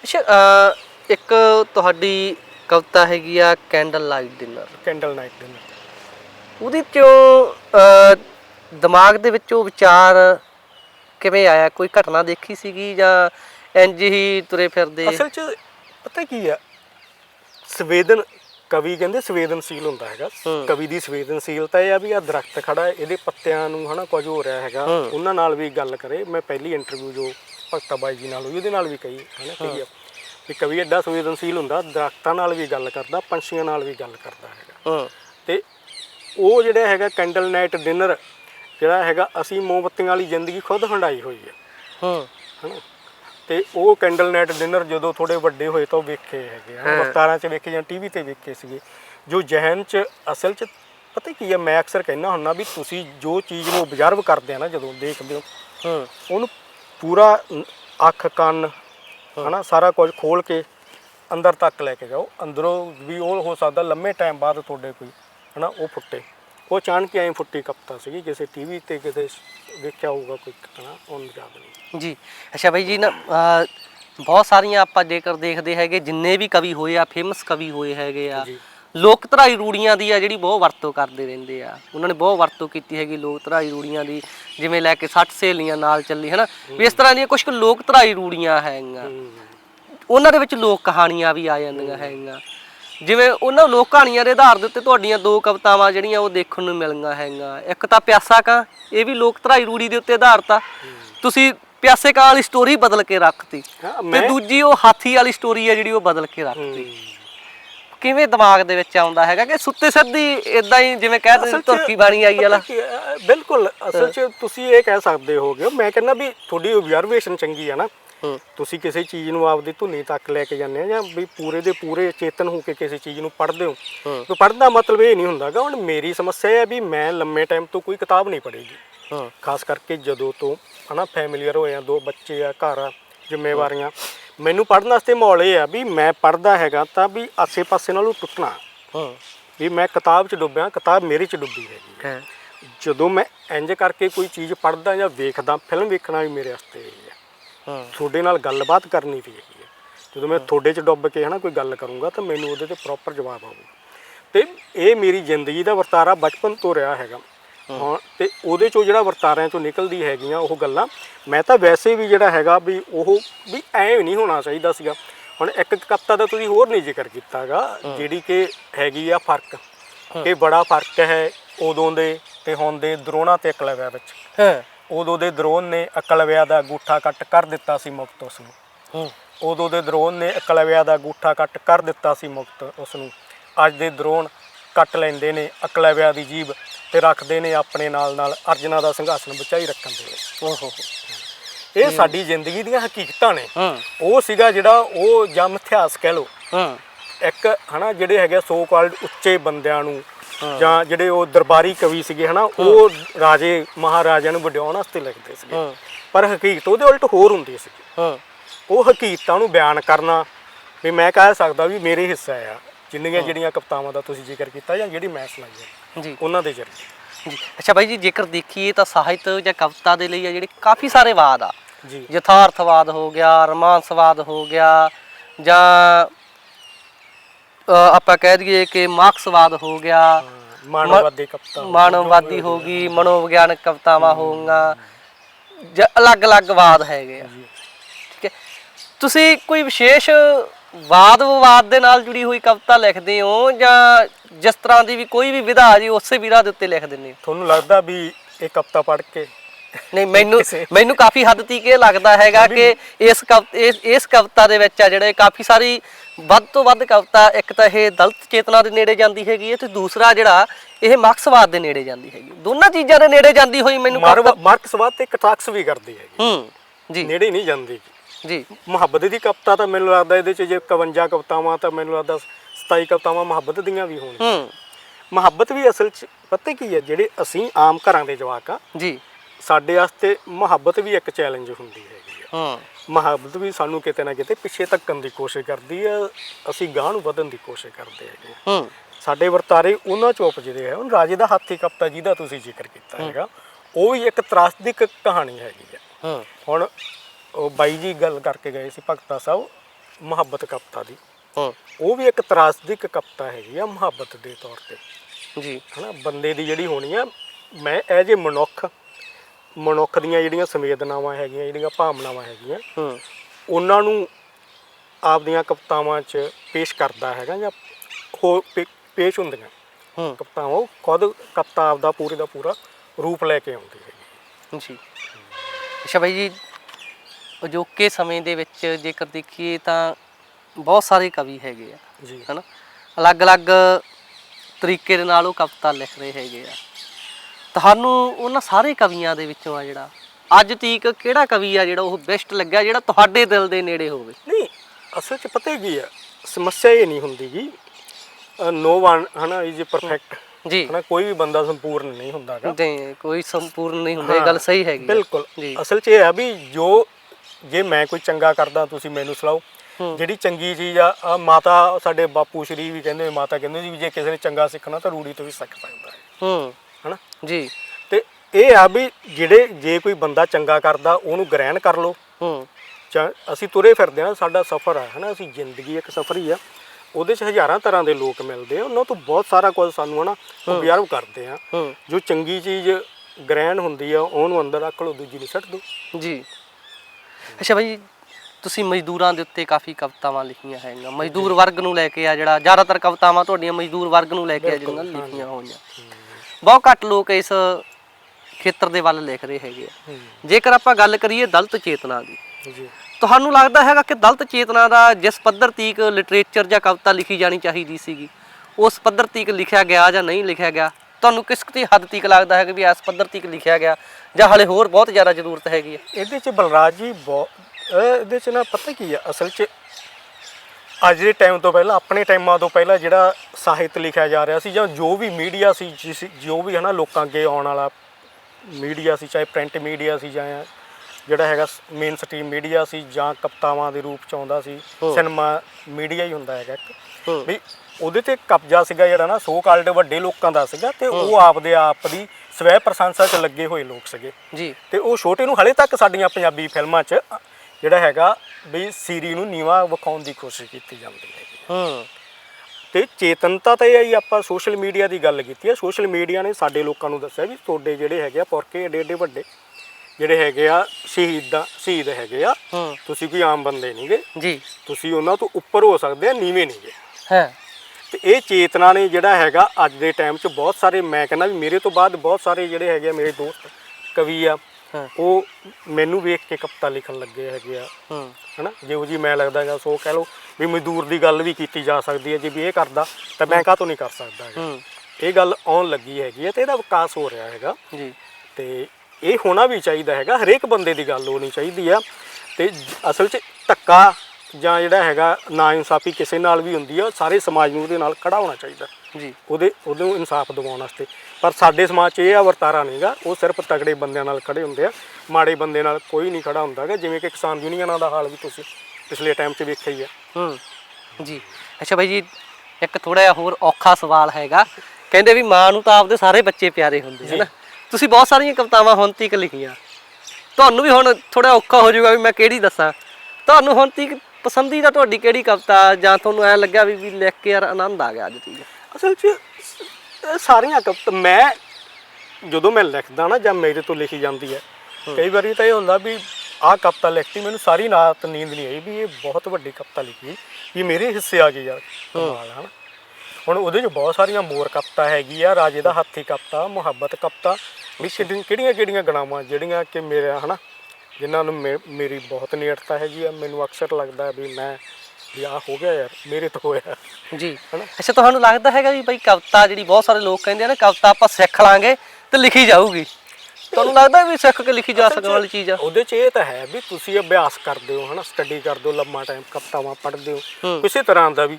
[SPEAKER 2] ਅੱਛਾ ਅ, ਇੱਕ ਤੁਹਾਡੀ ਕਵਿਤਾ ਹੈਗੀ ਆ candle light dinner
[SPEAKER 1] candle night dinner
[SPEAKER 2] ਉਹਦੇ ਚੋਂ ਅ, ਦਿਮਾਗ ਦੇ ਵਿੱਚੋਂ ਵਿਚਾਰ ਕਿਵੇਂ ਆਇਆ? ਕੋਈ ਘਟਨਾ ਦੇਖੀ ਸੀਗੀ ਜਾਂ ਇੰਜ ਹੀ ਤੁਰੇ ਫਿਰਦੇ?
[SPEAKER 1] ਅਸਲ 'ਚ ਪਤਾ ਕੀ ਆ? ਸੰਵੇਦਨ ਕਵੀ ਕਹਿੰਦੇ ਸੰਵੇਦਨਸ਼ੀਲ ਹੁੰਦਾ ਹੈਗਾ।
[SPEAKER 2] ਹੂੰ।
[SPEAKER 1] ਕਵੀ ਦੀ ਸੰਵੇਦਨਸ਼ੀਲਤਾ ਇਹ ਆ ਵੀ ਆ ਦਰਖਤ ਖੜਾ ਹੈ ਇਹਦੇ ਪੱਤਿਆਂ ਨੂੰ ਹਨਾ ਕੁਝ ਹੋ ਰਿਹਾ ਹੈਗਾ।
[SPEAKER 2] ਹੂੰ।
[SPEAKER 1] ਉਹਨਾਂ ਨਾਲ ਵੀ ਗੱਲ ਕਰੇ। ਮੈਂ ਪਹਿਲੀ ਇੰਟਰਵਿਊ ਜੋ ਭਗਤਾ ਬਾਈ ਜੀ ਨਾਲ ਹੋਈ ਉਹਦੇ ਨਾਲ ਵੀ ਕਹੀ ਹਨਾ ਕਹੀ ਆ। ਵੀ ਕਵੀ ਐਡਾ ਸੰਵੇਦਨਸ਼ੀਲ ਹੁੰਦਾ ਦਰਖਤਾਂ ਨਾਲ ਵੀ ਗੱਲ ਕਰਦਾ ਪੰਛੀਆਂ ਨਾਲ ਵੀ ਗੱਲ ਕਰਦਾ ਹੈਗਾ।
[SPEAKER 2] ਹੂੰ।
[SPEAKER 1] ਤੇ ਉਹ ਜਿਹੜਾ ਹੈਗਾ ਕੈਂਡਲ ਨਾਈਟ ਡਿਨਰ ਜਿਹੜਾ ਹੈਗਾ ਅਸੀਂ ਮੋਮਬੱਤੀਆਂ ਵਾਲੀ ਜ਼ਿੰਦਗੀ ਖੁਦ ਹੰਡਾਈ ਹੋਈ ਹੈ
[SPEAKER 2] ਹੂੰ।
[SPEAKER 1] ਹਨਾ? ਤੇ ਉਹ ਕੈਂਡਲ ਨਾਈਟ ਡਿਨਰ ਜਦੋਂ ਥੋੜੇ ਵੱਡੇ ਹੋਏ ਤਾਂ ਵੇਖੇ ਹੈਗੇ। ਹਨ ਵਕਤਾਰਾਂ 'ਚ ਵੇਖੇ ਜਾਂ ਟੀਵੀ ਤੇ ਵੇਖੇ ਸੀਗੇ। ਜੋ ਜ਼ਹਿਨ 'ਚ ਅਸਲ 'ਚ ਪਤਾ ਕੀ ਹੈ ਮੈਂ ਅਕਸਰ ਕਹਿੰਦਾ ਹੁੰਨਾ ਵੀ ਤੁਸੀਂ ਜੋ ਚੀਜ਼ ਨੂੰ ਅਬਜ਼ਰਵ ਕਰਦੇ ਆ ਨਾ ਜਦੋਂ ਦੇਖਦੇ ਹੋ
[SPEAKER 2] ਹੂੰ।
[SPEAKER 1] ਉਹਨੂੰ ਪੂਰਾ ਨ- ਅੱਖ ਕੰਨ ਹਨਾ ਸਾਰਾ ਕੁਝ ਖੋਲ ਕੇ ਅੰਦਰ ਤੱਕ ਲੈ ਕੇ ਜਾਓ। ਅੰਦਰੋਂ ਵੀ ਉਹ ਹੋ ਸਕਦਾ ਲੰਮੇ ਟਾਈਮ ਬਾਅਦ ਤੁਹਾਡੇ ਕੋਈ ਹਨਾ ਉਹ ਫੁੱਟੇ। ਉਹ ਅਚਾਨਕ ਹੀ ਐਂ ਫੁੱਟੀ ਕਪਤਾ ਸੀਗੀ ਕਿਸੇ ਟੀਵੀ ਤੇ ਕਿਤੇ ਵੇਖਿਆ ਹੋਊਗਾ ਕੋਈ ਹਨਾ ਉਹਨੂੰ ਯਾਦ ਨਹੀਂ।
[SPEAKER 2] ਜੀ। ਅੱਛਾ ਬਾਈ ਜੀ ਨਾ ਅਹ, ਬਹੁਤ ਸਾਰੀਆਂ ਆਪਾਂ ਜੇਕਰ ਦੇਖਦੇ ਹੈਗੇ ਜਿੰਨੇ ਵੀ ਕਵੀ ਹੋਏ ਆ ਫੇਮਸ ਕਵੀ ਹੋਏ ਹੈਗੇ ਆ
[SPEAKER 1] ਜੀ।
[SPEAKER 2] ਲੋਕ ਧਰਾਈ ਰੂੜੀਆਂ ਦੀ ਆ ਜਿਹੜੀ ਬਹੁਤ ਵਰਤੋਂ ਕਰਦੇ ਰਹਿੰਦੇ ਆ। ਉਹਨਾਂ ਨੇ ਬਹੁਤ ਵਰਤੋਂ ਕੀਤੀ ਹੈਗੀ ਲੋਕ ਧਰਾਈ ਰੂੜੀਆਂ ਦੀ ਜਿਵੇਂ ਲੈ ਕੇ 60 ਸਹੇਲੀਆਂ ਨਾਲ ਚੱਲੀ ਹਨਾ? ਵੀ ਇਸ ਤਰ੍ਹਾਂ ਦੀਆਂ ਕੁਝ ਲੋਕ ਧਰਾਈ ਰੂੜੀਆਂ ਹੈਗੀਆਂ। ਉਹਨਾਂ ਦੇ ਵਿੱਚ ਲੋਕ ਕਹਾਣੀਆਂ ਵੀ ਆ ਜਾਂਦੀਆਂ ਹੈਗੀਆਂ। ਜਿਵੇਂ ਉਹਨਾਂ ਲੋਕ ਕਹਾਣੀਆਂ ਦੇ ਆਧਾਰ ਦੇ ਉੱਤੇ ਤੁਹਾਡੀਆਂ ਦੋ ਕਵਿਤਾਵਾਂ ਜਿਹੜੀਆਂ ਉਹ ਦੇਖਣ ਨੂੰ ਮਿਲੀਆਂ ਹੈਗੀਆਂ। ਇੱਕ ਤਾਂ ਪਿਆਸਾ ਕਾਂ ਇਹ ਵੀ ਲੋਕ ਧਰਾਈ ਰੂੜੀ ਦੇ ਉੱਤੇ ਆਧਾਰਿਤ ਆ। ਤੁਸੀਂ ਪਿਆਸੇ ਕਾਂ ਵਾਲੀ ਸਟੋਰੀ ਬਦਲ ਕੇ ਰੱਖਤੀ। ਤੇ ਦੂਜੀ ਉਹ ਹਾਥੀ ਵਾਲੀ ਸਟੋਰੀ ਹੈ ਜਿਹੜੀ ਉਹ ਬਦਲ ਕੇ ਰੱਖਤੀ। ਕਿਵੇਂ ਦਿਮਾਗ ਦੇ ਵਿੱਚ ਆਉਂਦਾ ਹੈਗਾ ਕਿ ਸੁੱਤੇ ਸੱਦੀ ਇਦਾਂ ਹੀ ਜਿਵੇਂ ਕਹਿ ਦਿੰਦੇ ਤੁਰਕੀ ਬਾਣੀ ਆਈ ਵਾਲਾ
[SPEAKER 1] ਬਿਲਕੁਲ ਅਸਲ 'ਚ ਤੁਸੀਂ ਇਹ ਕਹਿ ਸਕਦੇ ਹੋਗੇ ਮੈਂ ਕਹਿੰਦਾ ਵੀ ਤੁਹਾਡੀ ਆਬਜ਼ਰਵੇਸ਼ਨ ਚੰਗੀ ਹੈ ਨਾ। ਤੁਸੀਂ ਕਿਸੇ ਚੀਜ਼ ਨੂੰ ਆਪਦੀ ਧੁਨੀ ਤੱਕ ਲੈ ਕੇ ਜਾਂਦੇ ਆ ਜਾਂ ਵੀ ਪੂਰੇ ਦੇ ਪੂਰੇ ਚੇਤਨ ਹੋ ਕੇ ਕਿਸੇ ਚੀਜ਼ ਨੂੰ ਪੜ੍ਹਦੇ ਹੋ। ਤਾਂ ਪੜ੍ਹਨ ਦਾ ਮਤਲਬ ਇਹ ਨਹੀਂ ਹੁੰਦਾਗਾ ਹੁਣ ਮੇਰੀ ਸਮੱਸਿਆ ਹੈ ਵੀ ਮੈਂ ਲੰਮੇ ਟਾਈਮ ਤੋਂ ਕੋਈ ਕਿਤਾਬ ਨਹੀਂ ਪੜ੍ਹੇਗੀ। ਖਾਸ ਕਰਕੇ ਜਦੋਂ ਤੋਂ ਹਨਾ ਫੈਮਿਲੀਅਰ ਹੋਏ ਆ ਦੋ ਬੱਚੇ ਆ ਘਰ ਆ ਜ਼ਿੰਮੇਵਾਰੀਆਂ। ਮੈਨੂੰ ਪੜ੍ਹਨ ਵਾਸਤੇ ਮਾਹੌਲ ਇਹ ਆ ਵੀ ਮੈਂ ਪੜ੍ਹਦਾ ਹੈਗਾ ਤਾਂ ਵੀ ਆਸੇ-ਪਾਸੇ ਨਾਲੋਂ ਟੁੱਟਣਾ।
[SPEAKER 2] ਹੂੰ।
[SPEAKER 1] ਵੀ ਮੈਂ ਕਿਤਾਬ 'ਚ ਡੁੱਬਿਆ ਕਿਤਾਬ ਮੇਰੇ 'ਚ ਡੁੱਬੀ ਹੈਗੀ
[SPEAKER 2] ਹੈ।
[SPEAKER 1] ਜਦੋਂ ਮੈਂ ਇੰਜ ਕਰਕੇ ਕੋਈ ਚੀਜ਼ ਪੜ੍ਹਦਾ ਜਾਂ ਵੇਖਦਾ ਫਿਲਮ ਵੇਖਣਾ ਵੀ ਮੇਰੇ ਵਾਸਤੇ ਹੈ
[SPEAKER 2] ਹੂੰ।
[SPEAKER 1] ਤੁਹਾਡੇ ਨਾਲ ਗੱਲਬਾਤ ਕਰਨੀ ਵੀ ਹੈਗੀ ਹੈ ਜਦੋਂ ਮੈਂ ਤੁਹਾਡੇ 'ਚ ਡੁੱਬ ਕੇ ਹਨਾ ਕੋਈ ਗੱਲ ਕਰੂੰਗਾ ਤਾਂ ਮੈਨੂੰ ਉਹਦੇ ਤੇ ਪ੍ਰੋਪਰ ਜਵਾਬ ਆਊਗਾ। ਤੇ ਇਹ ਮੇਰੀ ਜ਼ਿੰਦਗੀ ਦਾ ਵਰਤਾਰਾ ਬਚਪਨ ਤੋਂ ਰਿਹਾ ਹੈਗਾ। ਹਾਂ। ਤੇ ਉਹਦੇ ਚੋਂ ਜਿਹੜਾ ਵਰਤਾਰਿਆਂ ਚੋਂ ਨਿਕਲਦੀ ਹੈਗੀਆਂ ਉਹ ਗੱਲਾਂ ਮੈਂ ਤਾਂ ਵੈਸੇ ਵੀ ਜਿਹੜਾ ਹੈਗਾ ਵੀ ਉਹ ਵੀ ਐਂ ਨਹੀਂ ਹੋਣਾ ਚਾਹੀਦਾ ਸੀਗਾ। ਹੁਣ ਇੱਕ ਕਵਿਤਾ ਦਾ ਤੁਸੀਂ ਹੋਰ ਨਹੀਂ ਜ਼ਿਕਰ ਕੀਤਾਗਾ ਜਿਹੜੀ ਕਿ ਹੈਗੀ ਆ ਫ਼ਰਕ ਇਹ ਬੜਾ ਫ਼ਰਕ ਹੈ ਉਦੋਂ ਦੇ ਤੇ ਹੁਣ ਦੇ ਦਰੋਣਾ ਤੇ ਇਕਲਵਿਆ ਵਿੱਚ।
[SPEAKER 2] ਹੈ।
[SPEAKER 1] ਉਦੋਂ ਦੇ ਦਰੋਨ ਨੇ ਇਕਲਵਿਆ ਦਾ ਗੂਠਾ ਕੱਟ ਕਰ ਦਿੱਤਾ ਸੀ ਮੁਕਤ ਉਸ ਨੂੰ।
[SPEAKER 2] ਹੂੰ।
[SPEAKER 1] ਉਦੋਂ ਦੇ ਦਰੋਨ ਨੇ ਇਕਲਵਿਆ ਦਾ ਗੂਠਾ ਕੱਟ ਕਰ ਦਿੱਤਾ ਸੀ ਮੁਕਤ ਉਸ ਨੂੰ। ਅੱਜ ਦੇ ਦਰੋਨ ਕੱਟ ਲੈਂਦੇ ਨੇ ਇਕਲਵਿਆ ਦੀ ਜੀਬ ਤੇ ਰੱਖਦੇ ਨੇ ਆਪਣੇ ਨਾਲ ਨਾਲ ਅਰਜਨਾ ਦਾ ਸਿੰਘਾਸਨ ਬਚਾਈ ਰੱਖਣ ਦੇ ਲਈ
[SPEAKER 2] ਓਹੋ
[SPEAKER 1] ਇਹ ਸਾਡੀ ਜ਼ਿੰਦਗੀ ਦੀਆਂ ਹਕੀਕਤਾਂ ਨੇ।
[SPEAKER 2] ਹੂੰ।
[SPEAKER 1] ਉਹ ਸੀਗਾ ਜਿਹੜਾ ਉਹ ਜਾਂ ਮਿਥਿਆਸ ਕਹਿ
[SPEAKER 2] ਹੂੰ।
[SPEAKER 1] ਇੱਕ ਹਨਾ ਜਿਹੜੇ ਹੈਗੇ ਸੋ ਕਾਲਡ ਉੱਚੇ ਬੰਦਿਆਂ ਨੂੰ ਜਾਂ ਜਿਹੜੇ ਉਹ ਦਰਬਾਰੀ ਕਵੀ ਸੀਗੇ ਹਨਾ ਉਹ ਰਾਜੇ ਮਹਾਰਾਜਿਆਂ ਨੂੰ ਵਡਿਆਉਣ ਵਾਸਤੇ ਲਿਖਦੇ ਸੀਗੇ। ਪਰ ਹਕੀਕਤ ਉਹਦੇ ਉਲਟ ਹੋਰ ਹੁੰਦੀ ਸੀ।
[SPEAKER 2] ਹੂੰ।
[SPEAKER 1] ਉਹ ਹਕੀਕਤਾਂ ਨੂੰ ਬਿਆਨ ਕਰਨਾ ਵੀ ਮੈਂ ਕਹਿ ਸਕਦਾ ਵੀ ਮੇਰੇ ਹਿੱਸਾ ਆ। ਜਿੰਨੀਆਂ ਜਿਹੜੀਆਂ ਕਵਤਾਵਾਂ ਦਾ ਤੁਸੀਂ ਜ਼ਿਕਰ ਕੀਤਾ ਜਾਂ ਜਿਹੜੀ ਮੈਂ ਸੁਣਾਈ ਹੈ
[SPEAKER 2] ਜੀ।
[SPEAKER 1] ਉਹਨਾਂ ਦੇ ਜ਼ਰੀਏ
[SPEAKER 2] ਜੀ। ਅੱਛਾ ਬਾਈ ਜੀ ਜੇਕਰ ਦੇਖੀਏ ਤਾਂ ਸਾਹਿਤ ਜਾਂ ਕਵਿਤਾ ਦੇ ਲਈ ਆ ਜਿਹੜੇ ਕਾਫੀ ਸਾਰੇ ਵਾਦ ਆ।
[SPEAKER 1] ਜੀ।
[SPEAKER 2] ਯਥਾਰਥਵਾਦ ਹੋ ਗਿਆ ਰੋਮਾਂਸਵਾਦ ਹੋ ਗਿਆ ਜਾਂ ਆਪਾਂ ਕਹਿ ਦਈਏ ਕਿ ਮਾਰਕਸਵਾਦ ਹੋ ਗਿਆ।
[SPEAKER 1] ਮਾਨਵਵਾਦੀ ਕਵਤਾ
[SPEAKER 2] ਮਾਨਵਵਾਦੀ ਹੋ ਗਈ ਮਨੋਵਿਗਿਆਨਕ ਕਵਿਤਾਵਾਂ ਹੋਊਗੀਆਂ ਜਾਂ ਅਲੱਗ-ਅਲੱਗ ਵਾਦ ਹੈਗੇ ਆ। ਠੀਕ ਹੈ। ਤੁਸੀਂ ਕੋਈ ਵਿਸ਼ੇਸ਼ ਵਾਦ ਵਿਵਾਦ ਦੇ ਨਾਲ ਜੁੜੀ ਹੋਈ ਕਵਿਤਾ ਲਿਖਦੇ ਹੋ ਜਾਂ ਜਿਸ ਤਰ੍ਹਾਂ ਦੀ ਵੀ ਕੋਈ ਵੀ ਵਿਧਾ ਜੀ ਉਸੇ ਵਿਧਾ ਦੇ ਉੱਤੇ ਲਿਖ ਦਿੰਦੇ ਹੋ?
[SPEAKER 1] ਤੁਹਾਨੂੰ ਲੱਗਦਾ ਵੀ ਇਹ ਕਵਤਾ ਪੜ੍ਹ ਕੇ
[SPEAKER 2] ਨਹੀਂ ਮੈਨੂੰ <laughs> ਮੈਨੂੰ ਕਾਫੀ ਹੱਦ ਤੱਕ ਇਹ ਲੱਗਦਾ ਹੈਗਾ ਕਿ ਇਸ ਇਸ ਕਵਿਤਾ ਦੇ ਵਿੱਚ ਆ ਜਿਹੜੇ ਕਾਫੀ ਸਾਰੀ ਵੱਧ ਤੋਂ ਵੱਧ ਕਵਿਤਾ ਇੱਕ ਤਾਂ ਇਹ ਦਲਿਤ ਚੇਤਨਾ ਦੇ ਨੇੜੇ ਜਾਂਦੀ ਹੈਗੀ ਹੈ ਤੇ ਦੂਸਰਾ ਜਿਹੜਾ ਇਹ ਮਾਰਕਸਵਾਦ ਦੇ ਨੇੜੇ ਜਾਂਦੀ ਹੈਗੀ ਦੋਨਾਂ ਚੀਜ਼ਾਂ ਦੇ ਨੇੜੇ ਜਾਂਦੀ ਹੋਈ ਮੈਨੂੰ
[SPEAKER 1] ਮਾਰਕਸਵਾਦ ਤੇ ਕਟਾਕਸ ਵੀ ਕਰਦੀ ਹੈ
[SPEAKER 2] ਹੂੰ ਜੀ।
[SPEAKER 1] ਨੇੜੇ ਨਹੀਂ ਜਾਂਦੀ।
[SPEAKER 2] ਜੀ।
[SPEAKER 1] ਮੁਹੱਬਤ ਦੀ ਕਵਤਾ ਤਾਂ ਮੈਨੂੰ ਲੱਗਦਾ ਇਹਦੇ ਚ ਜੇ 51 ਕਵਤਾਵਾਂ ਤਾਂ ਮੈਨੂੰ ਲੱਗਦਾ 27 ਕਵਤਾਵਾਂ ਮੁਹੱਬਤ ਦੀਆਂ ਵੀ ਹੋਣਗੀਆਂ।
[SPEAKER 2] ਹੂੰ।
[SPEAKER 1] ਮੁਹੱਬਤ ਵੀ ਅਸਲ ਚ ਪਤਾ ਕੀ ਹੈ ਜਿਹੜੇ ਅਸੀਂ ਆਮ ਘਰਾਂ ਦੇ ਜਵਾਕ ਆ
[SPEAKER 2] ਜੀ।
[SPEAKER 1] ਸਾਡੇ ਵਾਸਤੇ ਮੁਹੱਬਤ ਵੀ ਇੱਕ ਚੈਲੰਜ ਹੁੰਦੀ ਹੈਗੀ ਆ।
[SPEAKER 2] ਹੂੰ।
[SPEAKER 1] ਮੁਹੱਬਤ ਵੀ ਸਾਨੂੰ ਕਿਤੇ ਨਾ ਕਿਤੇ ਪਿੱਛੇ ਧੱਕਣ ਦੀ ਕੋਸ਼ਿਸ਼ ਕਰਦੀ ਹੈ ਅਸੀਂ ਗਾਂਹ ਨੂੰ ਵਧਣ ਦੀ ਕੋਸ਼ਿਸ਼ ਕਰਦੇ ਹੈਗੇ ਹਾਂ।
[SPEAKER 2] ਹੂੰ।
[SPEAKER 1] ਸਾਡੇ ਵਰਤਾਰੇ ਉਹਨਾਂ ਚੋਂ ਉਪਜਦੇ ਹੈ ਹੁਣ ਰਾਜੇ ਦਾ ਹਾਥੀ ਕਪਤਾ ਜਿਹਦਾ ਤੁਸੀਂ ਜ਼ਿਕਰ ਕੀਤਾ ਹੈਗਾ ਉਹ ਵੀ ਇੱਕ ਤਰਾਸਦਿਕ ਕਹਾਣੀ ਹੈਗੀ ਹੈ
[SPEAKER 2] ਹੂੰ।
[SPEAKER 1] ਹੁਣ ਉਹ ਬਾਈ ਜੀ ਗੱਲ ਕਰਕੇ ਗਏ ਸੀ ਭਗਤਾ ਸਾਹਿਬ ਮੁਹੱਬਤ ਕਪਤਾ ਦੀ।
[SPEAKER 2] ਹੂੰ।
[SPEAKER 1] ਉਹ ਵੀ ਇੱਕ ਤਰਾਸਦਿਕ ਕਪਤਾ ਹੈਗੀ ਆ ਮੁਹੱਬਤ ਦੇ ਤੌਰ ਤੇ।
[SPEAKER 2] ਜੀ।
[SPEAKER 1] ਹਨਾ ਬੰਦੇ ਦੀ ਜਿਹੜੀ ਹੋਣੀ ਆ ਮੈਂ ਇਹ ਜੇ ਮਨੁੱਖ ਮਨੁੱਖ ਦੀਆਂ ਜਿਹੜੀਆਂ ਸੰਵੇਦਨਾਵਾਂ ਹੈਗੀਆਂ ਜਿਹੜੀਆਂ ਭਾਵਨਾਵਾਂ ਹੈਗੀਆਂ
[SPEAKER 2] ਹੂੰ।
[SPEAKER 1] ਉਹਨਾਂ ਨੂੰ ਆਪਦੀਆਂ ਕਵਿਤਾਵਾਂ 'ਚ ਪੇਸ਼ ਕਰਦਾ ਹੈਗਾ ਜਾਂ ਹੋ ਪੇਸ਼ ਹੁੰਦੀਆਂ।
[SPEAKER 2] ਹੂੰ।
[SPEAKER 1] ਕਵਿਤਾਵਾਂ ਉਹ ਖੁਦ ਕਵਿਤਾ ਆਪਦਾ ਪੂਰੇ ਦਾ ਪੂਰਾ ਰੂਪ ਲੈ ਕੇ ਆਉਂਦੀ ਹੈਗੀ।
[SPEAKER 2] ਜੀ। ਅੱਛਾ ਭਾਈ ਜੀ ਅਜੋਕੇ ਸਮੇਂ ਦੇ ਵਿੱਚ ਜੇਕਰ ਦੇਖੀਏ ਤਾਂ ਬਹੁਤ ਸਾਰੇ ਕਵੀ ਹੈਗੇ ਆ
[SPEAKER 1] ਜੀ।
[SPEAKER 2] ਹਨਾ? ਅਲੱਗ-ਅਲੱਗ ਤਰੀਕੇ ਦੇ ਨਾਲ ਉਹ ਕਵਿਤਾ ਲਿਖ ਰਹੇ ਹੈਗੇ ਆ। ਤੁਹਾਨੂੰ ਉਹਨਾਂ ਸਾਰੇ ਕਵੀਆਂ ਦੇ ਵਿੱਚੋਂ ਆ ਜਿਹੜਾ ਅੱਜ ਤੀਕ ਕਿਹੜਾ ਕਵੀ ਆ ਜਿਹੜਾ ਉਹ ਬੈਸਟ ਲੱਗਿਆ ਜਿਹੜਾ ਤੁਹਾਡੇ ਦਿਲ ਦੇ ਨੇੜੇ ਹੋਵੇ?
[SPEAKER 1] ਨਹੀਂ ਅਸਲ 'ਚ ਪਤਾ ਕੀ ਹੈ ਸਮੱਸਿਆ ਇਹ ਨਹੀਂ ਹੁੰਦੀ ਜੀ ਨੋ ਵਨ ਹਨਾ ਇਜ਼ ਪਰਫੈਕਟ
[SPEAKER 2] ਜੀ।
[SPEAKER 1] ਹਨਾ ਕੋਈ ਵੀ ਬੰਦਾ ਸੰਪੂਰਨ ਨਹੀਂ ਹੁੰਦਾਗਾ।
[SPEAKER 2] ਨਹੀਂ ਕੋਈ ਸੰਪੂਰਨ ਨਹੀਂ ਹੁੰਦਾ ਇਹ ਗੱਲ ਸਹੀ ਹੈਗੀ ਆ।
[SPEAKER 1] ਬਿਲਕੁਲ।
[SPEAKER 2] ਜੀ।
[SPEAKER 1] ਅਸਲ 'ਚ ਇਹ ਹੈ ਵੀ ਜੋ ਜੇ ਮੈਂ ਕੋਈ ਚੰਗਾ ਕਰਦਾ ਤੁਸੀਂ ਮੈਨੂੰ ਸਲਾਓ। ਜਿਹੜੀ ਚੰਗੀ ਚੀਜ਼ ਆ ਮਾਤਾ ਸਾਡੇ ਬਾਪੂ ਸ਼੍ਰੀ ਵੀ ਕਹਿੰਦੇ ਮਾਤਾ ਕਹਿੰਦੇ ਸੀ ਵੀ ਜੇ ਕਿਸੇ ਨੇ ਚੰਗਾ ਸਿੱਖਣਾ ਤਾਂ ਰੂੜੀ ਤੋਂ ਵੀ ਸਿੱਖ ਸਕਦਾ ਹੈ।
[SPEAKER 2] ਹੂੰ।
[SPEAKER 1] ਹਨਾ?
[SPEAKER 2] ਜੀ।
[SPEAKER 1] ਤੇ ਇਹ ਆ ਵੀ ਜਿਹੜੇ ਜੇ ਕੋਈ ਬੰਦਾ ਚੰਗਾ ਕਰਦਾ ਉਹਨੂੰ ਗ੍ਰਹਿਣ ਕਰ ਲਓ।
[SPEAKER 2] ਹੂੰ।
[SPEAKER 1] ਅਸੀਂ ਤੁਰੇ ਫਿਰਦੇ ਆ ਸਾਡਾ ਸਫ਼ਰ ਆ ਹਨਾ? ਅਸੀਂ ਜ਼ਿੰਦਗੀ ਇੱਕ ਸਫ਼ਰ ਹੀ ਆ। ਉਹਦੇ 'ਚ ਹਜ਼ਾਰਾਂ ਤਰ੍ਹਾਂ ਦੇ ਲੋਕ ਮਿਲਦੇ ਆ ਉਹਨਾਂ ਤੋਂ ਬਹੁਤ ਸਾਰਾ ਕੁਝ ਸਾਨੂੰ ਹਨਾ? ਅਬਜ਼ਰਵ ਕਰਦੇ ਆ। ਜੋ ਚੰਗੀ ਚੀਜ਼ ਗ੍ਰਹਿਣ ਹੁੰਦੀ ਆ ਉਹਨੂੰ ਅੰਦਰ ਰੱਖ ਲਓ ਦੂਜੀ ਨੂੰ ਛੱਡ ਦਿਓ।
[SPEAKER 2] ਜੀ। ਅੱਛਾ ਭਾਈ ਤੁਸੀਂ ਮਜ਼ਦੂਰਾਂ ਦੇ ਉੱਤੇ ਕਾਫੀ ਕਵਿਤਾਵਾਂ ਲਿਖੀਆਂ ਹੈਗੀਆਂ। ਮਜ਼ਦੂਰ ਵਰਗ ਨੂੰ ਲੈ ਕੇ ਆ ਜਿਹੜਾ ਜ਼ਿਆਦਾਤਰ ਕਵਿਤਾਵਾਂ ਤੁਹਾਡੀਆਂ ਮਜ਼ਦੂਰ ਵਰਗ ਨੂੰ ਲੈ ਕੇ ਆ ਜਿਹੜੀਆਂ ਲਿਖੀਆਂ ਹੋਈਆਂ। ਬਹੁਤ ਘੱਟ ਲੋਕ ਇਸ ਖੇਤਰ ਦੇ ਵੱਲ ਲਿਖ ਰਹੇ ਹੈਗੇ ਆ। ਜੇਕਰ ਆਪਾਂ ਗੱਲ ਕਰੀਏ ਦਲਿਤ ਚੇਤਨਾ ਦੀ
[SPEAKER 1] ਜੀ।
[SPEAKER 2] ਤੁਹਾਨੂੰ ਲੱਗਦਾ ਹੈਗਾ ਕਿ ਦਲਿਤ ਚੇਤਨਾ ਦਾ ਜਿਸ ਪੱਧਰ ਤੀਕ ਲਿਟਰੇਚਰ ਜਾਂ ਕਵਿਤਾ ਲਿਖੀ ਜਾਣੀ ਚਾਹੀਦੀ ਸੀਗੀ ਉਸ ਪੱਧਰ ਤੀਕ ਲਿਖਿਆ ਗਿਆ ਜਾਂ ਨਹੀਂ ਲਿਖਿਆ ਗਿਆ? ਤੁਹਾਨੂੰ ਕਿਸ ਤੇ ਹੱਦ ਤੀਕ ਲੱਗਦਾ ਹੈ ਕਿ ਵੀ ਇਸ ਪੱਧਰ ਤੀਕ ਲਿਖਿਆ ਗਿਆ ਜਾਂ ਹਲੇ ਹੋਰ ਬਹੁਤ ਜ਼ਿਆਦਾ ਜ਼ਰੂਰਤ ਹੈਗੀ ਹੈ?
[SPEAKER 1] ਇਹਦੇ ਚ ਬਲਰਾਜ ਜੀ ਬਹੁਤ ਇਹ- ਇਹਦੇ ਚ ਨਾ ਪਤਾ ਕੀ ਆ ਅਸਲ ਚ ਅੱਜ ਦੇ ਟਾਈਮ ਤੋਂ ਪਹਿਲਾਂ ਆਪਣੇ ਟਾਈਮਾਂ ਤੋਂ ਪਹਿਲਾਂ ਜਿਹੜਾ ਸਾਹਿਤ ਲਿਖਿਆ ਜਾ ਰਿਹਾ ਸੀ ਜਾਂ ਜੋ ਵੀ ਮੀਡੀਆ ਸੀ ਜਿਸ ਜੋ ਵੀ ਹਨਾ ਲੋਕਾਂ ਅੱਗੇ ਆਉਣ ਵਾਲਾ ਮੀਡੀਆ ਸੀ ਚਾਹੇ ਪ੍ਰਿੰਟ ਮੀਡੀਆ ਸੀ ਜਾਂ ਜਿਹੜਾ ਹੈਗਾ ਮੇਨ ਸਟ੍ਰੀਮ ਮੀਡੀਆ ਸੀ ਜਾਂ ਕਪਤਾਵਾਂ ਦੇ ਰੂਪ ਚ ਆਉਂਦਾ ਸੀ
[SPEAKER 2] ਹੂੰ।
[SPEAKER 1] ਸਿਨੇਮਾ ਮੀਡੀਆ ਹੀ ਹੁੰਦਾ ਹੈਗਾ ਇੱਕ।
[SPEAKER 2] ਹੂੰ।
[SPEAKER 1] ਵੀ ਉਹਦੇ ਤੇ ਕਬਜ਼ਾ ਸੀਗਾ ਜਿਹੜਾ ਨਾ ਸੋ ਕਾਲਡ ਵੱਡੇ ਲੋਕਾਂ ਦਾ ਸੀਗਾ ਤੇ ਉਹ ਆਪਦੇ ਆਪ ਦੀ ਸਵੈ ਪ੍ਰਸ਼ੰਸਾ 'ਚ ਲੱਗੇ ਹੋਏ ਲੋਕ ਸੀਗੇ।
[SPEAKER 2] ਜੀ।
[SPEAKER 1] ਤੇ ਉਹ ਛੋਟੇ ਨੂੰ ਹਲੇ ਤੱਕ ਸਾਡੀਆਂ ਪੰਜਾਬੀ ਫਿਲਮਾਂ 'ਚ ਜਿਹੜਾ ਹੈਗਾ ਵੀ ਸੀਰੀ ਨੂੰ ਨੀਵਾ ਵਿਖਾਉਣ ਦੀ ਕੋਸ਼ਿਸ਼ ਕੀਤੀ ਜਾਂਦੀ ਹੈਗੀ
[SPEAKER 2] ਹੂੰ।
[SPEAKER 1] ਤੇ ਚੇਤਨਤਾ ਤਾਂ ਇਹ ਆਈ ਆਪਾਂ ਸੋਸ਼ਲ ਮੀਡੀਆ ਦੀ ਗੱਲ ਕੀਤੀ ਹੈ ਸੋਸ਼ਲ ਮੀਡੀਆ ਨੇ ਸਾਡੇ ਲੋਕਾਂ ਨੂੰ ਦੱਸਿਆ ਵੀ ਤੁਹਾਡੇ ਜਿਹੜੇ ਹੈਗੇ ਆ ਪੁਰਖੇ ਏਡੇ ਏਡੇ ਵੱਡੇ ਜਿਹੜੇ ਹੈਗੇ ਆ ਸ਼ਹੀਦਾਂ ਸ਼ਹੀਦ ਹੈਗੇ ਆ
[SPEAKER 2] ਹੂੰ।
[SPEAKER 1] ਤੁਸੀਂ ਕੋਈ ਆਮ ਬੰਦੇ ਨਹੀਂਗੇ
[SPEAKER 2] ਜੀ।
[SPEAKER 1] ਤੁਸੀਂ ਉਹਨਾਂ ਤੋਂ ਉੱਪਰ ਹੋ ਸਕਦੇ ਆ ਨੀਵੇਂ ਨਹੀਂਗੇ
[SPEAKER 2] ਹੈ।
[SPEAKER 1] ਤੇ ਇਹ ਚੇਤਨਾ ਨੇ ਜਿਹੜਾ ਹੈਗਾ ਅੱਜ ਦੇ ਟਾਈਮ 'ਚ ਬਹੁਤ ਸਾਰੇ ਮੈਂ ਕਹਿੰਦਾ ਵੀ ਮੇਰੇ ਤੋਂ ਬਾਅਦ ਬਹੁਤ ਸਾਰੇ ਜਿਹੜੇ ਹੈਗੇ ਆ ਮੇਰੇ ਦੋਸਤ ਕਵੀ ਆ ਉਹ ਮੈਨੂੰ ਵੇਖ ਕੇ ਕਵਿਤਾ ਲਿਖਣ ਲੱਗੇ ਹੈਗੇ ਆ।
[SPEAKER 2] ਹੂੰ।
[SPEAKER 1] ਹਨਾ? ਜਿਹੋ ਜੀ ਮੈਂ ਲੱਗਦਾ ਹੈਗਾ ਸੋ ਕਹਿ ਲਓ ਵੀ ਮਜ਼ਦੂਰ ਦੀ ਗੱਲ ਵੀ ਕੀਤੀ ਜਾ ਸਕਦੀ ਹੈ ਜੇ ਵੀ ਇਹ ਕਰਦਾ ਤਾਂ ਮੈਂ ਕਾਹਤੋਂ ਨਹੀਂ ਕਰ ਸਕਦਾ ਇਹ ਗੱਲ ਆਉਣ ਲੱਗੀ ਹੈਗੀ ਹੈ ਤੇ ਇਹਦਾ ਵਿਕਾਸ ਹੋ ਰਿਹਾ ਹੈਗਾ।
[SPEAKER 2] ਜੀ।
[SPEAKER 1] ਤੇ ਇਹ ਹੋਣਾ ਵੀ ਚਾਹੀਦਾ ਹੈਗਾ ਹਰੇਕ ਬੰਦੇ ਦੀ ਗੱਲ ਹੋਣੀ ਚਾਹੀਦੀ ਆ। ਤੇ ਅਸਲ 'ਚ ਧੱਕਾ ਜਾਂ ਜਿਹੜਾ ਹੈਗਾ ਨਾ ਇਨਸਾਫੀ ਕਿਸੇ ਨਾਲ ਵੀ ਹੁੰਦੀ ਆ ਸਾਰੇ ਸਮਾਜ ਨੂੰ ਉਹਦੇ ਨਾਲ ਖੜਾ ਹੋਣਾ ਚਾਹੀਦਾ।
[SPEAKER 2] ਜੀ।
[SPEAKER 1] ਉਹਦੇ ਉਹਨੂੰ ਇਨਸਾਫ ਦਿਵਾਉਣ ਵਾਸਤੇ। ਪਰ ਸਾਡੇ ਸਮਾਜ 'ਚ ਇਹ ਆ ਵਰਤਾਰਾ ਨਹੀਂਗਾ ਉਹ ਸਿਰਫ ਤਗੜੇ ਬੰਦਿਆਂ ਨਾਲ ਖੜੇ ਹੁੰਦੇ ਆ। ਮਾੜੇ ਬੰਦੇ ਨਾਲ ਕੋਈ ਨਹੀਂ ਖੜਾ ਹੁੰਦਾਗਾ ਜਿਵੇਂ ਕਿ ਕਿਸਾਨ ਯੂਨੀਅਨਾਂ ਦਾ ਹਾਲ ਵੀ ਤੁਸੀਂ ਪਿਛਲੇ ਟਾਈਮ 'ਚ ਵੇਖਿਆ ਹੀ ਆ।
[SPEAKER 2] ਹੂੰ ਜੀ। ਅੱਛਾ ਬਾਈ ਜੀ ਇੱਕ ਥੋੜਾ ਜਿਹਾ ਹੋਰ ਔਖਾ ਸਵਾਲ ਹੈਗਾ। ਕਹਿੰਦੇ ਵੀ ਮਾਂ ਨੂੰ ਤਾਂ ਆਪਦੇ ਸਾਰੇ ਬੱਚੇ ਪਿਆਰੇ ਹੁੰਦੇ। ਹਨ? ਤੁਸੀਂ ਬਹੁਤ ਸਾਰੀਆਂ ਕਵਿਤਾਵਾਂ ਹੁਣ ਤੀਕ ਲਿਖੀਆਂ। ਤੁਹਾਨੂੰ ਵੀ ਹੁਣ ਥੋੜਾ ਔਖਾ ਹੋ ਜਾਊਗਾ ਵੀ ਮੈਂ ਕਿਹੜੀ ਦੱਸਾਂ। ਤੁਹਾਨੂੰ ਹੁਣ ਤੀਕ ਪਸੰਦੀਦਾ ਤੁਹਾਡੀ ਕਿਹੜੀ ਕਵਿਤਾ ਜਾਂ ਤੁਹਾਨੂੰ ਐ ਲੱਗਿਆ ਵੀ ਵੀ ਲਿਖ ਕੇ ਯਾਰ ਆਨੰਦ ਆ ਗਿਆ ਅੱਜ ਤੀਕ
[SPEAKER 1] ਅਸਲ 'ਚ ਇਹ ਸਾਰੀਆਂ ਕਵਿਤਾ ਮੈਂ ਜਦੋਂ ਮੈਂ ਲਿਖਦਾ ਨਾ ਜਾਂ ਮੇਰੇ ਤੋਂ ਲਿਖੀ ਜਾਂਦੀ ਹੈ ਕਈ ਵਾਰੀ ਤਾਂ ਇਹ ਹੁੰਦਾ ਵੀ ਆਹ ਕਵਿਤਾ ਲਿਖਤੀ ਮੈਨੂੰ ਸਾਰੀ ਰਾਤ ਨੀਂਦ ਨਹੀਂ ਆਈ ਵੀ ਇਹ ਬਹੁਤ ਵੱਡੀ ਕਵਿਤਾ ਲਿਖੀ ਵੀ ਮੇਰੇ ਹਿੱਸੇ ਆ ਗਈ ਯਾਰ ਕਮਾਲ ਹੈ ਨਾ। ਹੁਣ ਉਹਦੇ 'ਚ ਬਹੁਤ ਸਾਰੀਆਂ ਮੋਰ ਕਵਿਤਾ ਹੈਗੀ ਆ ਰਾਜੇ ਦਾ ਹਾਥੀ ਕਵਿਤਾ ਮੁਹੱਬਤ ਕਵਿਤਾ ਵੀ ਕਿਹੜੀਆਂ ਕਿਹੜੀਆਂ ਗਣਾਵਾਂ ਜਿਹੜੀਆਂ ਕਿ ਮੇਰਾ ਹਨਾ ਜਿਨ੍ਹਾਂ ਨੂੰ ਮੇ- ਮੇਰੀ ਬਹੁਤ ਨੇੜਤਾ ਹੈਗੀ ਆ ਮੈਨੂੰ ਅਕਸਰ ਲੱਗਦਾ ਵੀ ਮੈਂ ਵੀ ਆਹ ਹੋ ਗਿਆ ਯਾਰ ਮੇਰੇ ਤੋਂ ਹੋਇਆ।
[SPEAKER 2] ਜੀ।
[SPEAKER 1] ਹਨਾ?
[SPEAKER 2] ਅੱਛਾ ਤੁਹਾਨੂੰ ਲੱਗਦਾ ਹੈਗਾ ਵੀ ਬਈ ਕਵਿਤਾ ਜਿਹੜੀ ਬਹੁਤ ਸਾਰੇ ਲੋਕ ਕਹਿੰਦੇ ਆ ਨਾ ਕਵਿਤਾ ਆਪਾਂ ਸਿੱਖ ਲਾਂਗੇ ਤੇ ਲਿਖੀ ਜਾਊਗੀ। ਤੁਹਾਨੂੰ ਲੱਗਦਾ ਵੀ ਸਿੱਖ ਕੇ ਲਿਖੀ ਜਾ ਸਕਣ ਵਾਲੀ ਚੀਜ਼ ਆ?
[SPEAKER 1] ਉਹਦੇ 'ਚ ਇਹ ਤਾਂ ਹੈ ਵੀ ਤੁਸੀਂ ਅਭਿਆਸ ਕਰਦੇ ਹੋ ਹਨਾ? ਸਟੱਡੀ ਕਰਦੇ ਹੋ ਲੰਮਾ ਟਾਈਮ ਕਵਿਤਾਵਾਂ ਪੜ੍ਹਦੇ ਹੋ।
[SPEAKER 2] ਹੂੰ।
[SPEAKER 1] ਕਿਸੇ ਤਰ੍ਹਾਂ ਦਾ ਵੀ।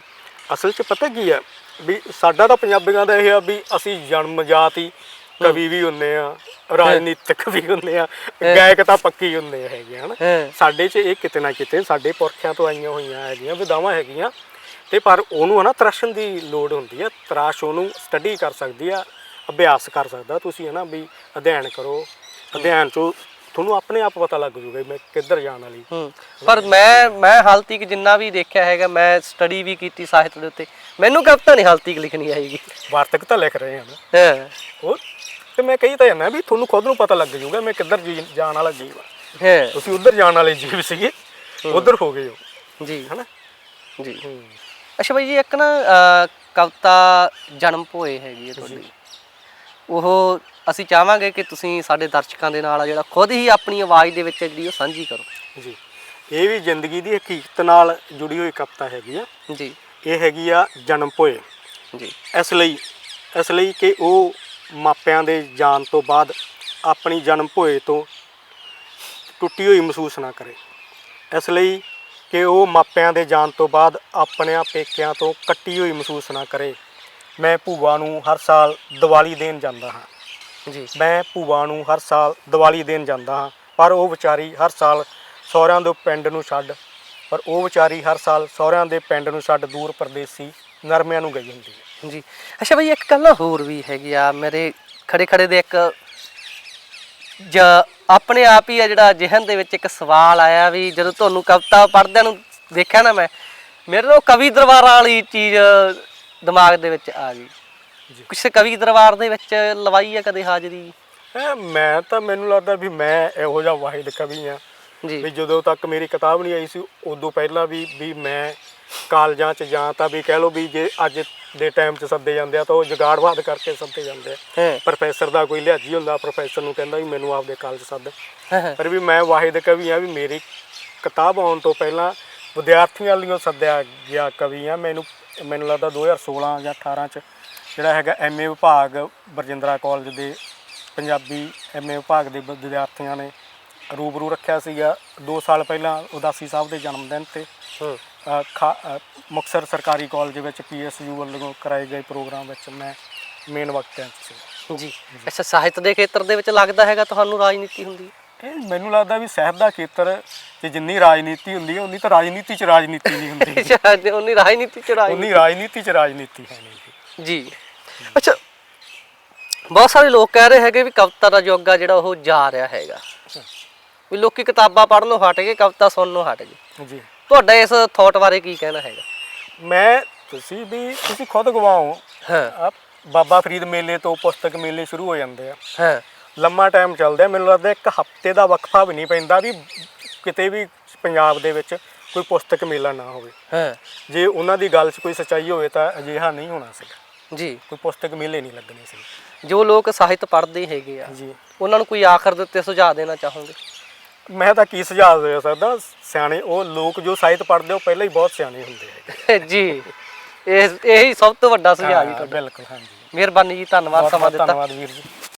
[SPEAKER 1] ਅਸਲ 'ਚ ਪਤਾ ਕੀ ਹੈ ਵੀ ਸਾਡਾ ਤਾਂ ਪੰਜਾਬੀਆਂ ਦਾ ਇਹ ਆ ਵੀ ਅਸੀਂ ਜਨਮ ਜਾਤ ਹੀ ਕਵੀ ਵੀ ਹੁੰਨੇ ਆ ਰਾਜਨੀਤਿਕ ਵੀ ਹੁੰਨੇ ਆ ਗਾਇਕ ਤਾਂ ਪੱਕੀ ਹੁੰਦੇ ਹੈਗੇ ਹਨਾ? ਸਾਡੇ 'ਚ ਇਹ ਕਿਤੇ ਨਾ ਕਿਤੇ ਸਾਡੇ ਪੁਰਖਿਆਂ ਤੋਂ ਆਈਆਂ ਹੋਈਆਂ ਹੈਗੀਆਂ ਵਿਦਾਵਾਂ ਹੈਗੀਆਂ ਤੇ ਪਰ ਉਹਨੂੰ ਹਨਾ ਤਰਾਸ਼ਣ ਦੀ ਲੋੜ ਹੁੰਦੀ ਹੈ ਤਰਾਸ਼ ਉਹਨੂੰ ਸਟੱਡੀ ਕਰ ਸਕਦੀ ਆ ਅਭਿਆਸ ਕਰ ਸਕਦਾ ਤੁਸੀਂ ਹਨਾ ਵੀ ਅਧਿਐਨ ਕਰੋ ਅਧਿਐਨ 'ਚੋਂ ਤੁਹਾਨੂੰ ਆਪਣੇ ਆਪ ਪਤਾ ਲੱਗ ਜੂਗਾ ਮੈਂ ਕਿੱਧਰ ਜਾਣ ਵਾਲੀ।
[SPEAKER 2] ਪਰ ਮੈਂ ਮੈਂ ਹਾਲ ਤੱਕ ਜਿੰਨਾ ਵੀ ਦੇਖਿਆ ਹੈਗਾ ਮੈਂ ਸਟੱਡੀ ਵੀ ਕੀਤੀ ਸਾਹਿਤ ਦੇ ਉੱਤੇ ਮੈਨੂੰ ਕਵਿਤਾ ਨਹੀਂ ਹਾਲ ਤੱਕ ਲਿਖਣੀ ਆਏਗੀ
[SPEAKER 1] ਵਾਰਤਕ ਤਾਂ ਲਿਖ ਰਹੇ ਹਾਂ
[SPEAKER 2] ਹਾਂ।
[SPEAKER 1] ਉਹ ਤੇ ਮੈਂ ਕਹੀ ਤਾਂ ਜਾਂਦਾ ਵੀ ਤੁਹਾਨੂੰ ਖੁਦ ਨੂੰ ਪਤਾ ਲੱਗ ਜੂਗਾ ਮੈਂ ਕਿੱਧਰ ਜੀ- ਜਾਣ ਵਾਲਾ ਜੀਵ ਆ।
[SPEAKER 2] ਹਾਂ।
[SPEAKER 1] ਤੁਸੀਂ ਉੱਧਰ ਜਾਣ ਵਾਲੇ ਜੀਵ ਸੀਗੇ ਉੱਧਰ ਹੋ ਗਏ ਹੋ।
[SPEAKER 2] ਜੀ।
[SPEAKER 1] ਹਨਾ?
[SPEAKER 2] ਜੀ। ਅੱਛਾ ਬਾਈ ਜੀ ਇੱਕ ਨਾ ਅਹ, ਕਵਿਤਾ ਜਨਮ ਭੋਏ ਹੈਗੀ ਹੈ ਤੁਹਾਡੀ। ਉਹ ਅਸੀਂ ਚਾਹਾਂਗੇ ਕਿ ਤੁਸੀਂ ਸਾਡੇ ਦਰਸ਼ਕਾਂ ਦੇ ਨਾਲ ਆ ਜਿਹੜਾ ਖੁਦ ਹੀ ਆਪਣੀ ਆਵਾਜ਼ ਦੇ ਵਿੱਚ ਹੈ ਜਿਹੜੀ ਉਹ ਸਾਂਝੀ ਕਰੋ।
[SPEAKER 1] ਜੀ। ਇਹ ਵੀ ਜ਼ਿੰਦਗੀ ਦੀ ਹਕੀਕਤ ਨਾਲ ਜੁੜੀ ਹੋਈ ਕਵਿਤਾ ਹੈਗੀ ਆ।
[SPEAKER 2] ਜੀ।
[SPEAKER 1] ਇਹ ਹੈਗੀ ਆ ਜਨਮ ਭੋਏ।
[SPEAKER 2] ਜੀ।
[SPEAKER 1] ਇਸ ਲਈ ਇਸ ਲਈ ਕਿ ਉਹ ਮਾਪਿਆਂ ਦੇ ਜਾਣ ਤੋਂ ਬਾਅਦ ਆਪਣੀ ਜਨਮ ਭੋਏ ਤੋਂ ਟੁੱਟੀ ਹੋਈ ਮਹਿਸੂਸ ਨਾ ਕਰੇ। ਇਸ ਲਈ ਕਿ ਉਹ ਮਾਪਿਆਂ ਦੇ ਜਾਣ ਤੋਂ ਬਾਅਦ ਆਪਣਿਆਂ ਪੇਕਿਆਂ ਤੋਂ ਕੱਟੀ ਹੋਈ ਮਹਿਸੂਸ ਨਾ ਕਰੇ। ਮੈਂ ਭੂਆ ਨੂੰ ਹਰ ਸਾਲ ਦੀਵਾਲੀ ਦੇਣ ਜਾਂਦਾ ਹਾਂ।
[SPEAKER 2] ਜੀ।
[SPEAKER 1] ਮੈਂ ਭੂਆ ਨੂੰ ਹਰ ਸਾਲ ਦੀਵਾਲੀ ਦੇਣ ਜਾਂਦਾ ਹਾਂ। ਪਰ ਉਹ ਵਿਚਾਰੀ ਹਰ ਸਾਲ ਸਹੁਰਿਆਂ ਦੇ ਪਿੰਡ ਨੂੰ ਛੱਡ ਪਰ ਉਹ ਵਿਚਾਰੀ ਹਰ ਸਾਲ ਸਹੁਰਿਆਂ ਦੇ ਪਿੰਡ ਨੂੰ ਛੱਡ ਦੂਰ ਪਰਦੇਸੀ ਨਰਮਿਆਂ ਨੂੰ ਗਈ ਹੁੰਦੀ ਹੈ।
[SPEAKER 2] ਜੀ। ਅੱਛਾ ਬਈ ਇੱਕ ਗੱਲ ਹੋਰ ਵੀ ਹੈਗੀ ਆ ਮੇਰੇ ਖੜੇ ਖੜੇ ਦੇ ਇੱਕ ਜ ਆਪਣੇ ਆਪ ਹੀ ਆ ਜਿਹੜਾ ਜਿਹਨ ਦੇ ਵਿੱਚ ਇੱਕ ਸਵਾਲ ਆਇਆ ਵੀ ਜਦੋਂ ਤੁਹਾਨੂੰ ਕਵਿਤਾ ਪੜ੍ਹਦਿਆਂ ਨੂੰ ਦੇਖਿਆ ਨਾ ਮੈਂ ਮੇਰੇ ਤੋਂ ਕਵੀ ਦਰਬਾਰਾਂ ਵਾਲੀ ਚੀਜ਼ ਦਿਮਾਗ ਦੇ ਵਿੱਚ ਆ ਗਈ।
[SPEAKER 1] ਜੀ।
[SPEAKER 2] ਕਿਸੇ ਕਵੀ ਦਰਬਾਰ ਦੇ ਵਿੱਚ ਲਵਾਈ ਆ ਕਦੇ ਹਾਜ਼ਰੀ?
[SPEAKER 1] ਮੈਂ ਤਾਂ ਮੈਨੂੰ ਲੱਗਦਾ ਵੀ ਮੈਂ ਇਹੋ ਜਿਹਾ ਵਾਹਿਦ ਕਵੀ ਆ
[SPEAKER 2] ਜੀ।
[SPEAKER 1] ਵੀ ਜਦੋਂ ਤੱਕ ਮੇਰੀ ਕਿਤਾਬ ਨਹੀਂ ਆਈ ਸੀ ਉਦੋਂ ਪਹਿਲਾਂ ਵੀ ਵੀ ਮੈਂ ਕਾਲਜਾਂ 'ਚ ਜਾਂ ਤਾਂ ਵੀ ਕਹਿ ਲਓ ਵੀ ਜੇ ਅੱਜ ਦੇ ਟਾਈਮ 'ਚ ਸੱਦੇ ਜਾਂਦੇ ਆ ਤਾਂ ਉਹ ਜੁਗਾੜਵਾਦ ਕਰਕੇ ਸੱਦੇ ਜਾਂਦੇ ਆ। ਪ੍ਰੋਫੈਸਰ ਦਾ ਕੋਈ ਲਿਹਾਜੀ ਹੁੰਦਾ ਪ੍ਰੋਫੈਸਰ ਨੂੰ ਕਹਿੰਦਾ ਵੀ ਮੈਨੂੰ ਆਪਦੇ ਕਾਲਜ ਸੱਦ। ਪਰ ਵੀ ਮੈਂ ਵਾਹਿਦ ਕਵੀ ਆ ਵੀ ਮੇਰੀ ਕਿਤਾਬ ਆਉਣ ਤੋਂ ਪਹਿਲਾਂ ਵਿਦਿਆਰਥੀਆਂ ਲਈ ਸੱਦਿਆ ਗਿਆ ਕਵੀ ਆ। ਮੈਨੂੰ ਮੈਨੂੰ ਲੱਗਦਾ 2016 ਜਾਂ 18 ਚ ਜਿਹੜਾ ਹੈਗਾ ਐਮਏ ਵਿਭਾਗ ਬਰਜਿੰਦਰਾ ਕਾਲਜ ਦੇ ਪੰਜਾਬੀ ਐਮਏ ਵਿਭਾਗ ਦੇ ਵਿਦਿਆਰਥੀਆਂ ਨੇ ਰੂਬਰੂ ਰੱਖਿਆ ਸੀਗਾ। 2 ਸਾਲ ਪਹਿਲਾਂ ਉਦਾਸੀ ਸਾਹਿਬ ਦੇ ਜਨਮ ਦਿਨ ਤੇ ਮੁਕਤਸਰ ਸਰਕਾਰੀ ਕਾਲਜ ਵਿੱਚ ਪੀਐਸਯੂ ਵੱਲੋਂ ਕਰਾਏ ਗਏ ਪ੍ਰੋਗਰਾਮ ਵਿੱਚ ਮੈਂ ਮੇਨ ਵਕਤਿਆਂ 'ਚ ਸੀ।
[SPEAKER 2] ਜੀ। ਅੱਛਾ ਸਾਹਿਤ ਦੇ ਖੇਤਰ ਦੇ ਵਿੱਚ ਲੱਗਦਾ ਹੈਗਾ ਤੁਹਾਨੂੰ ਰਾਜਨੀਤੀ ਹੁੰਦੀ?
[SPEAKER 1] ਇਹ ਮੈਨੂੰ ਲੱਗਦਾ ਵੀ ਸਾਹਿਤ ਦਾ ਖੇਤਰ ਤੇ ਜਿੰਨੀ ਰਾਜਨੀਤੀ ਹੁੰਦੀ ਹੈ ਉਨੀ ਤਾਂ ਰਾਜਨੀਤੀ 'ਚ ਰਾਜਨੀਤੀ ਨਹੀਂ ਹੁੰਦੀ
[SPEAKER 2] ਅੱਛਾ ਉਹਨੀ ਰਾਜਨੀਤੀ ਚ ਰਾਜਨੀਤੀ।
[SPEAKER 1] ਉਨੀ ਰਾਜਨੀਤੀ 'ਚ ਰਾਜਨੀਤੀ ਹੈ ਨਹੀਂ ਜੀ।
[SPEAKER 2] ਜੀ। ਅੱਛਾ ਬਹੁਤ ਸਾਰੇ ਲੋਕ ਕਹਿ ਰਹੇ ਹੈਗੇ ਵੀ ਕਵਿਤਾ ਦਾ ਯੁੱਗ ਆ ਜਿਹੜਾ ਉਹ ਜਾ ਰਿਹਾ ਹੈਗਾ। ਵੀ ਲੋਕੀ ਕਿਤਾਬਾਂ ਪੜ੍ਹਨੋਂ ਹਟ ਗਏ ਕਵਿਤਾ ਸੁਣਨੋਂ ਹਟ ਗਏ।
[SPEAKER 1] ਜੀ।
[SPEAKER 2] ਤੁਹਾਡਾ ਇਸ ਥਾਟ ਬਾਰੇ ਕੀ ਕਹਿਣਾ ਹੈਗਾ?
[SPEAKER 1] ਮੈਂ ਤੁਸੀਂ ਵੀ ਤੁਸੀਂ ਖੁਦ ਗਵਾਓ।
[SPEAKER 2] ਹਾਂ।
[SPEAKER 1] ਬਾਬਾ ਫਰੀਦ ਮੇਲੇ ਤੋਂ ਪੁਸਤਕ ਮੇਲੇ ਸ਼ੁਰੂ ਹੋ ਜਾਂਦੇ ਆ।
[SPEAKER 2] ਹਾਂ।
[SPEAKER 1] ਲੰਮਾ ਟਾਈਮ ਚੱਲਦਾ ਮੈਨੂੰ ਲੱਗਦਾ ਇੱਕ ਹਫ਼ਤੇ ਦਾ ਵਕਫਾ ਵੀ ਨਹੀਂ ਪੈਂਦਾ ਵੀ ਕਿਤੇ ਵੀ ਪੰਜਾਬ ਦੇ ਵਿੱਚ ਕੋਈ ਪੁਸਤਕ ਮੇਲਾ ਨਾ ਹੋਵੇ।
[SPEAKER 2] ਹਾਂ।
[SPEAKER 1] ਜੇ ਉਹਨਾਂ ਦੀ ਗੱਲ 'ਚ ਕੋਈ ਸੱਚਾਈ ਹੋਵੇ ਤਾਂ ਅਜਿਹਾ ਨਹੀਂ ਹੋਣਾ ਸੀਗਾ
[SPEAKER 2] ਜੀ।
[SPEAKER 1] ਕੋਈ ਪੁਸਤਕ ਮੇਲੇ ਨਹੀਂ ਲੱਗਣੇ ਸੀ।
[SPEAKER 2] ਜੋ ਲੋਕ ਸਾਹਿਤ ਪੜ੍ਹਦੇ ਹੈਗੇ ਆ
[SPEAKER 1] ਜੀ।
[SPEAKER 2] ਉਹਨਾਂ ਨੂੰ ਕੋਈ ਆਖਰ ਦੇ ਉੱਤੇ ਸੁਝਾਅ ਦੇਣਾ ਚਾਹੋਗੇ?
[SPEAKER 1] ਮੈਂ ਤਾਂ ਕੀ ਸੁਝਾਅ ਦੇ ਸਕਦਾ? ਸਿਆਣੇ ਉਹ ਲੋਕ ਜੋ ਸਾਹਿਤ ਪੜ੍ਹਦੇ ਉਹ ਪਹਿਲਾਂ ਹੀ ਬਹੁਤ ਸਿਆਣੇ ਹੁੰਦੇ ਹੈਗੇ <laughs>
[SPEAKER 2] ਜੀ ਇਹ ਇਹੀ ਸਭ ਤੋਂ ਵੱਡਾ ਸੁਝਾਅ ਜੀ ਤੁਹਾਡਾ।
[SPEAKER 1] ਬਿਲਕੁਲ ਹਾਂਜੀ।
[SPEAKER 2] ਮਿਹਰਬਾਨੀ ਜੀ ਧੰਨਵਾਦ ਸਮਾਂ
[SPEAKER 1] ਬਹੁਤ
[SPEAKER 2] ਦਿੱਤਾ।
[SPEAKER 1] ਧੰਨਵਾਦ ਵੀਰ ਜੀ।